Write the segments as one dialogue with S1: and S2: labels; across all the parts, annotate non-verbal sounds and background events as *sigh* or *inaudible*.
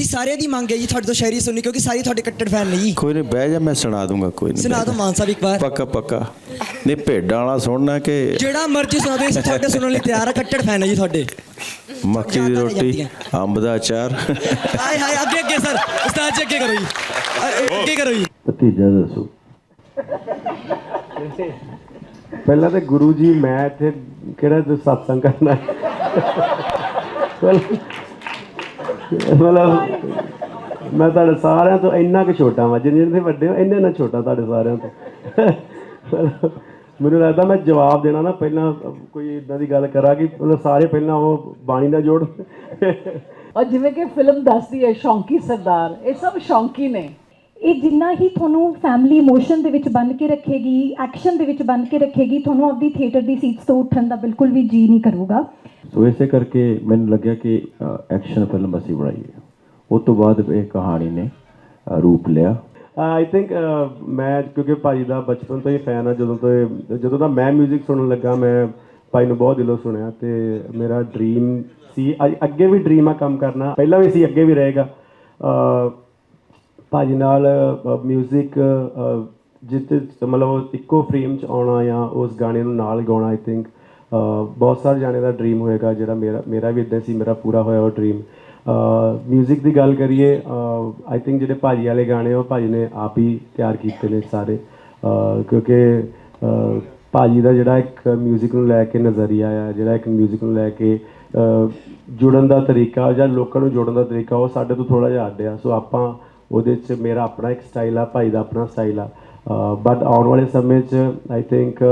S1: ਦੀ ਸਾਰਿਆਂ ਦੀ ਮੰਗ ਹੈ ਜੀ ਤੁਹਾਡੇ ਤੋਂ ਸ਼ਾਇਰੀ ਸੁਣਨੀ ਕਿਉਂਕਿ ਸਾਰੇ ਤੁਹਾਡੇ ਕੱਟੜ ਫੈਨ ਨੇ ਜੀ।
S2: ਕੋਈ ਨਹੀਂ ਬਹਿ ਜਾ ਮੈਂ ਸੁਣਾ ਦੂੰਗਾ ਕੋਈ ਨਹੀਂ
S1: ਸੁਣਾ ਦਿਓ ਮਾਨ ਸਾਹਿਬ ਇੱਕ ਵਾਰ।
S2: ਪੱਕਾ ਪੱਕਾ। ਨਹੀਂ ਭੇਡਾਂ ਵਾਲਾ ਸੁਣਨਾ ਕਿ
S1: ਜਿਹੜਾ ਮਰਜ਼ੀ ਸੁਣਾ ਦਿਓ ਅਸੀਂ ਤੁਹਾਡੇ ਸੁਣਨ ਲਈ ਤਿਆਰ ਆ ਕੱਟੜ ਫੈਨ ਹੈ ਜੀ ਤੁਹਾਡੇ।
S2: ਮੱਕੀ ਦੀ ਰੋਟੀ। ਅੰਬ ਦਾ ਅਚਾਰ।
S1: ਹਾਏ ਹਾਏ ਅੱਗੇ ਅੱਗੇ ਸਰ ਉਸਤਾਦ ਜੀ ਅੱਗੇ ਕਰੋ ਜੀ। ਅ- ਅੱਗੇ ਕਰੋ ਜੀ।
S3: ਭਤੀਜਾ ਦੱਸੋ।
S4: ਪਹਿਲਾਂ ਤੇ ਗੁਰੂ ਜੀ ਮੈਂ ਇੱਥੇ ਕਿਹੜਾ ਤੇ satsang ਕਰਨਾ? ਹੈ ਪਹਿਲਾਂ- ਮਤਲਬ ਮੈਂ ਤੁਹਾਡੇ ਸਾਰਿਆਂ ਤੋਂ ਇੰਨਾ ਕੁ ਛੋਟਾ ਵਾਂ, ਜਿੰਨੇ ਜਿੰਨੇ ਵੱਡੇ ਹੋ, ਇੰਨੇ ਨਾ ਛੋਟਾ ਤੁਹਾਡੇ ਸਾਰਿਆਂ ਤੋਂ। ਮੈਨੂੰ ਲੱਗਦਾ ਮੈਂ ਜਵਾਬ ਦੇਣਾ ਨਾ, ਪਹਿਲਾਂ ਕੋਈ ਇਦਾਂ ਦੀ ਗੱਲ ਕਰਾਂ ਕਿ ਮਤਲਬ ਸਾਰੇ ਪਹਿਲਾਂ ਉਹ ਬਾਣੀ ਨਾਲ ਜੋੜ।
S5: ਔਰ ਜਿਵੇਂ ਕਿ ਫਿਲਮ ਦੱਸਦੀ ਹੈ, ਸ਼ੌਂਕੀ ਸਰਦਾਰ, ਇਹ ਸਭ ਸ਼ੌਂਕੀ ਨੇ।
S6: ਇਹ ਜਿੰਨਾ ਹੀ ਤੁਹਾਨੂੰ ਫੈਮਿਲੀ ਇਮੋਸ਼ਨ ਦੇ ਵਿੱਚ ਬੰਨ ਕੇ ਰੱਖੇਗੀ ਐਕਸ਼ਨ ਦੇ ਵਿੱਚ ਬੰਨ ਕੇ ਰੱਖੇਗੀ ਤੁਹਾਨੂੰ ਆਪਦੀ ਥੀਏਟਰ ਦੀ ਸੀਟਸ ਤੋਂ ਉੱਠਣ ਦਾ ਬਿਲਕੁਲ ਵੀ ਜੀ ਨਹੀਂ ਕਰੂਗਾ।
S3: ਸੋ ਇਸੇ ਕਰਕੇ ਮੈਨੂੰ ਲੱਗਿਆ ਕਿ ਐਕਸ਼ਨ ਫਿਲਮ ਅਸੀਂ ਬਣਾਈਏ। ਉਸ ਤੋਂ ਬਾਅਦ ਇਹ ਕਹਾਣੀ ਨੇ ਅ, ਰੂਪ ਲਿਆ।
S4: ਆਈ ਥਿੰਕ ਮੈਂ ਕਿਉਂਕਿ ਭਾਜੀ ਦਾ ਬਚਪਨ ਤੋਂ ਹੀ ਫੈਨ ਆ ਜਦੋਂ ਤੋਂ ਇਹ- ਜਦੋਂ ਦਾ ਮੈਂ 뮤직 ਸੁਣਨ ਲੱਗਾ ਮੈਂ ਭਾਈ ਨੂੰ ਬਹੁਤ ਦਿਲੋਂ ਸੁਣਿਆ ਤੇ ਮੇਰਾ ਡ੍ਰੀਮ ਸੀ। ਅ- ਅੱਗੇ ਵੀ ਡ੍ਰੀਮ ਆ ਕੰਮ ਕਰਨਾ। ਪਹਿਲਾਂ ਵੀ ਸੀ ਅੱਗੇ ਵੀ ਰਹੇਗਾ। ਅਹ, ਭਾਜੀ ਨਾਲ 뮤직 ਜਿੱਤੇ ਮਤਲਬ ਉਹ ਇੱਕੋ ਫਰੇਮ ਚ ਆਉਣਾ ਜਾਂ ਉਸ ਗਾਣੇ ਨੂੰ ਨਾਲ ਗਾਉਣਾ ਆਈ ਥਿੰਕ ਬਹੁਤ ਸਾਰੇ ਜਾਣੇ ਦਾ ਡ੍ਰੀਮ ਹੋਏਗਾ ਜਿਹੜਾ ਮੇਰਾ ਮੇਰਾ ਵੀ ਇਦਾਂ ਸੀ ਮੇਰਾ ਪੂਰਾ ਹੋਇਆ ਉਹ ਡ੍ਰੀਮ 뮤직 ਦੀ ਗੱਲ ਕਰੀਏ ਆਈ ਥਿੰਕ ਜਿਹੜੇ ਭਾਜੀ ਵਾਲੇ ਗਾਣੇ ਉਹ ਭਾਜੀ ਨੇ ਆਪ ਹੀ ਤਿਆਰ ਕੀਤੇ ਨੇ ਸਾਰੇ ਅਹ, ਕਿਉਂਕਿ ਅਹ, ਭਾਜੀ ਦਾ ਜਿਹੜਾ ਇੱਕ 뮤직 ਨੂੰ ਲੈ ਕੇ ਨਜ਼ਰੀਆ ਆ ਜਿਹੜਾ ਇੱਕ 뮤직 ਨੂੰ ਲੈ ਕੇ ਅਹ, ਜੁੜਨ ਦਾ ਤਰੀਕਾ ਜਾਂ ਲੋਕਾਂ ਨੂੰ ਜੋੜਨ ਦਾ ਤਰੀਕਾ ਉਹ ਸਾਡੇ ਤੋਂ ਥੋੜਾ ਜਿਹਾ ਅੱਡ ਆ ਸੋ ਆਪਾਂ ਉਹਦੇ 'ਚ ਮੇਰਾ ਆਪਣਾ ਇੱਕ ਸਟਾਈਲ ਆ, ਭਾਈ ਦਾ ਆਪਣਾ ਸਟਾਈਲ ਆ। ਬਟ ਆਉਣ ਵਾਲੇ ਸਮੇਂ 'ਚ ਆਈ ਥਿੰਕ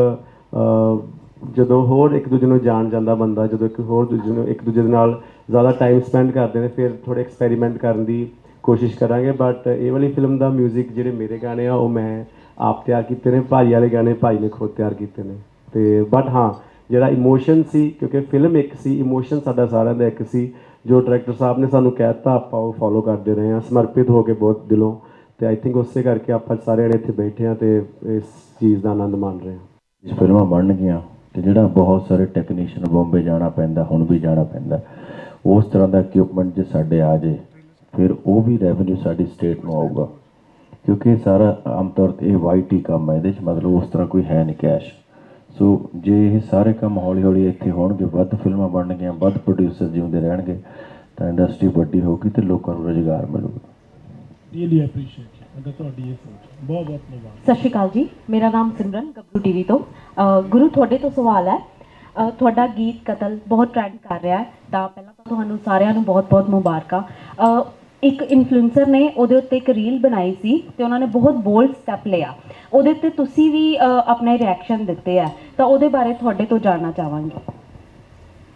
S4: ਜਦੋਂ ਹੋਰ ਇੱਕ ਦੂਜੇ ਨੂੰ ਜਾਣ ਜਾਂਦਾ ਬੰਦਾ, ਜਦੋਂ ਇੱਕ ਹੋਰ ਦੂਜੇ ਨੂੰ, ਇੱਕ ਦੂਜੇ ਦੇ ਨਾਲ ਜ਼ਿਆਦਾ ਟਾਈਮ ਸਪੈਂਡ ਕਰਦੇ ਨੇ, ਫਿਰ ਥੋੜੇ ਐਕਸਪੈਰੀਮੈਂਟ ਕਰਨ ਦੀ ਕੋਸ਼ਿਸ਼ ਕਰਾਂਗੇ। ਬਟ ਇਹ ਵਾਲੀ ਫਿਲਮ ਦਾ 뮤직 ਜਿਹੜੇ ਮੇਰੇ ਗਾਣੇ ਆ, ਉਹ ਮੈਂ ਆਪ ਤਿਆਰ ਕੀਤੇ ਨੇ, ਭਾਈ ਵਾਲੇ ਗਾਣੇ ਭਾਈ ਨੇ ਖੁਦ ਤਿਆਰ ਕੀਤੇ ਨੇ। ਤੇ ਬਟ ਹਾਂ, ਜਿਹੜਾ ਇਮੋਸ਼ਨ ਸੀ, ਕਿਉਂਕਿ ਫਿਲਮ ਇੱਕ ਸੀ ਇਮੋਸ਼ਨ ਸਾਡਾ ਸਾਰਿਆਂ ਦਾ ਇੱਕ ਸੀ। ਜੋ ਡਾਇਰੈਕਟਰ ਸਾਹਿਬ ਨੇ ਸਾਨੂੰ ਕਹਿਤਾ ਆਪਾਂ ਉਹ ਫੋਲੋ ਕਰਦੇ ਰਹੇ ਹਾਂ। ਸਮਰਪਿਤ ਹੋ ਕੇ ਬਹੁਤ ਦਿਲੋਂ ਤੇ ਆਈ ਥਿੰਕ ਉਸੇ ਕਰਕੇ ਆਪਾਂ ਸਾਰੇ ਜਣੇ ਇੱਥੇ ਬੈਠੇ ਹਾਂ ਤੇ ਇਸ ਚੀਜ਼ ਦਾ ਆਨੰਦ ਮਾਣ ਰਹੇ ਹਾਂ।
S3: ਇਸ ਫਿਲਮਾਂ ਬਣਨਗੀਆਂ ਤੇ ਜਿਹੜਾ ਬਹੁਤ ਸਾਰੇ ਟੈਕਨੀਸ਼ੀਅਨ ਬੰਬੇ ਜਾਣਾ ਪੈਂਦਾ, ਹੁਣ ਵੀ ਜਾਣਾ ਪੈਂਦਾ, ਉਸ ਤਰ੍ਹਾਂ ਦਾ ਇਕਵਿਪਮੈਂਟ ਜੇ ਸਾਡੇ ਆ ਜੇ, ਫਿਰ ਉਹ ਵੀ ਰੈਵਨਿਊ ਸਾਡੀ ਸਟੇਟ ਨੂੰ ਆਊਗਾ। ਕਿਉਂਕਿ ਸਾਰਾ ਆਮ ਤੌਰ ਤੇ ਇਹ ਵਾਈਟ ਹੀ ਕੰਮ ਹੈ, ਇਹਦੇ 'ਚ ਮਤਲਬ ਉਸ ਤਰ੍ਹਾਂ ਕੋਈ ਹੈ ਨਹੀਂ ਕੈਸ਼ ਸੋ ਜੇ ਇਹ ਸਾਰੇ ਕੰਮ ਹੌਲੀ ਹੌਲੀ ਇੱਥੇ ਹੋਣਗੇ ਵੱਧ ਫਿਲਮਾਂ ਬਣਨਗੀਆਂ ਵੱਧ ਪ੍ਰੋਡਿਊਸਰ ਜਿਉਂਦੇ ਰਹਿਣਗੇ ਤਾਂ ਇੰਡਸਟਰੀ ਵੱਡੀ ਹੋਊਗੀ ਤੇ ਲੋਕਾਂ ਨੂੰ ਰੁਜ਼ਗਾਰ ਮਿਲੂਗਾ।
S7: ਰੀਅਲੀ ਐਪਰੀਸ਼ੀਏਟ ਅਗਰ ਤੁਹਾਡੀ ਇਹ ਸੋਚ ਬਹੁਤ ਬਹੁਤ ਧੰਨਵਾਦ।
S6: ਸਤਿ ਸ਼੍ਰੀ ਅਕਾਲ ਜੀ। ਮੇਰਾ ਨਾਮ ਸਿਮਰਨ ਗੱਭਰੂ ਟੀਵੀ ਤੋਂ। ਅ, ਗੁਰੂ ਤੁਹਾਡੇ ਤੋਂ ਸਵਾਲ ਹੈ। ਤੁਹਾਡਾ ਗੀਤ ਕਤਲ ਬਹੁਤ ਟ੍ਰੈਂਡ ਕਰ ਰਿਹਾ ਹੈ। ਤਾਂ ਪਹਿਲਾਂ ਤਾਂ ਤੁਹਾਨੂੰ ਸਾਰਿਆਂ ਨੂੰ ਬਹੁਤ-ਬਹੁਤ ਮੁਬਾਰਕਾਂ। ਅ, ਇੱਕ ਇਨਫਲੂਐਂਸਰ ਨੇ ਉਹਦੇ ਉੱਤੇ ਇੱਕ ਰੀਲ ਬਣਾਈ ਸੀ ਤੇ ਉਹਨਾਂ ਨੇ ਬਹੁਤ ਬੋਲਡ ਸਟੈਪ ਲਿਆ। ਉਹਦੇ ਤੇ ਤੁਸੀਂ ਵੀ ਆਪਣੇ ਰਿਐਕਸ਼ਨ ਦਿੱਤੇ ਆ। ਤਾਂ ਉਹਦੇ ਬਾਰੇ ਤੁਹਾਡੇ ਤੋਂ ਜਾਣਨਾ ਚਾਹਾਂਗੀ।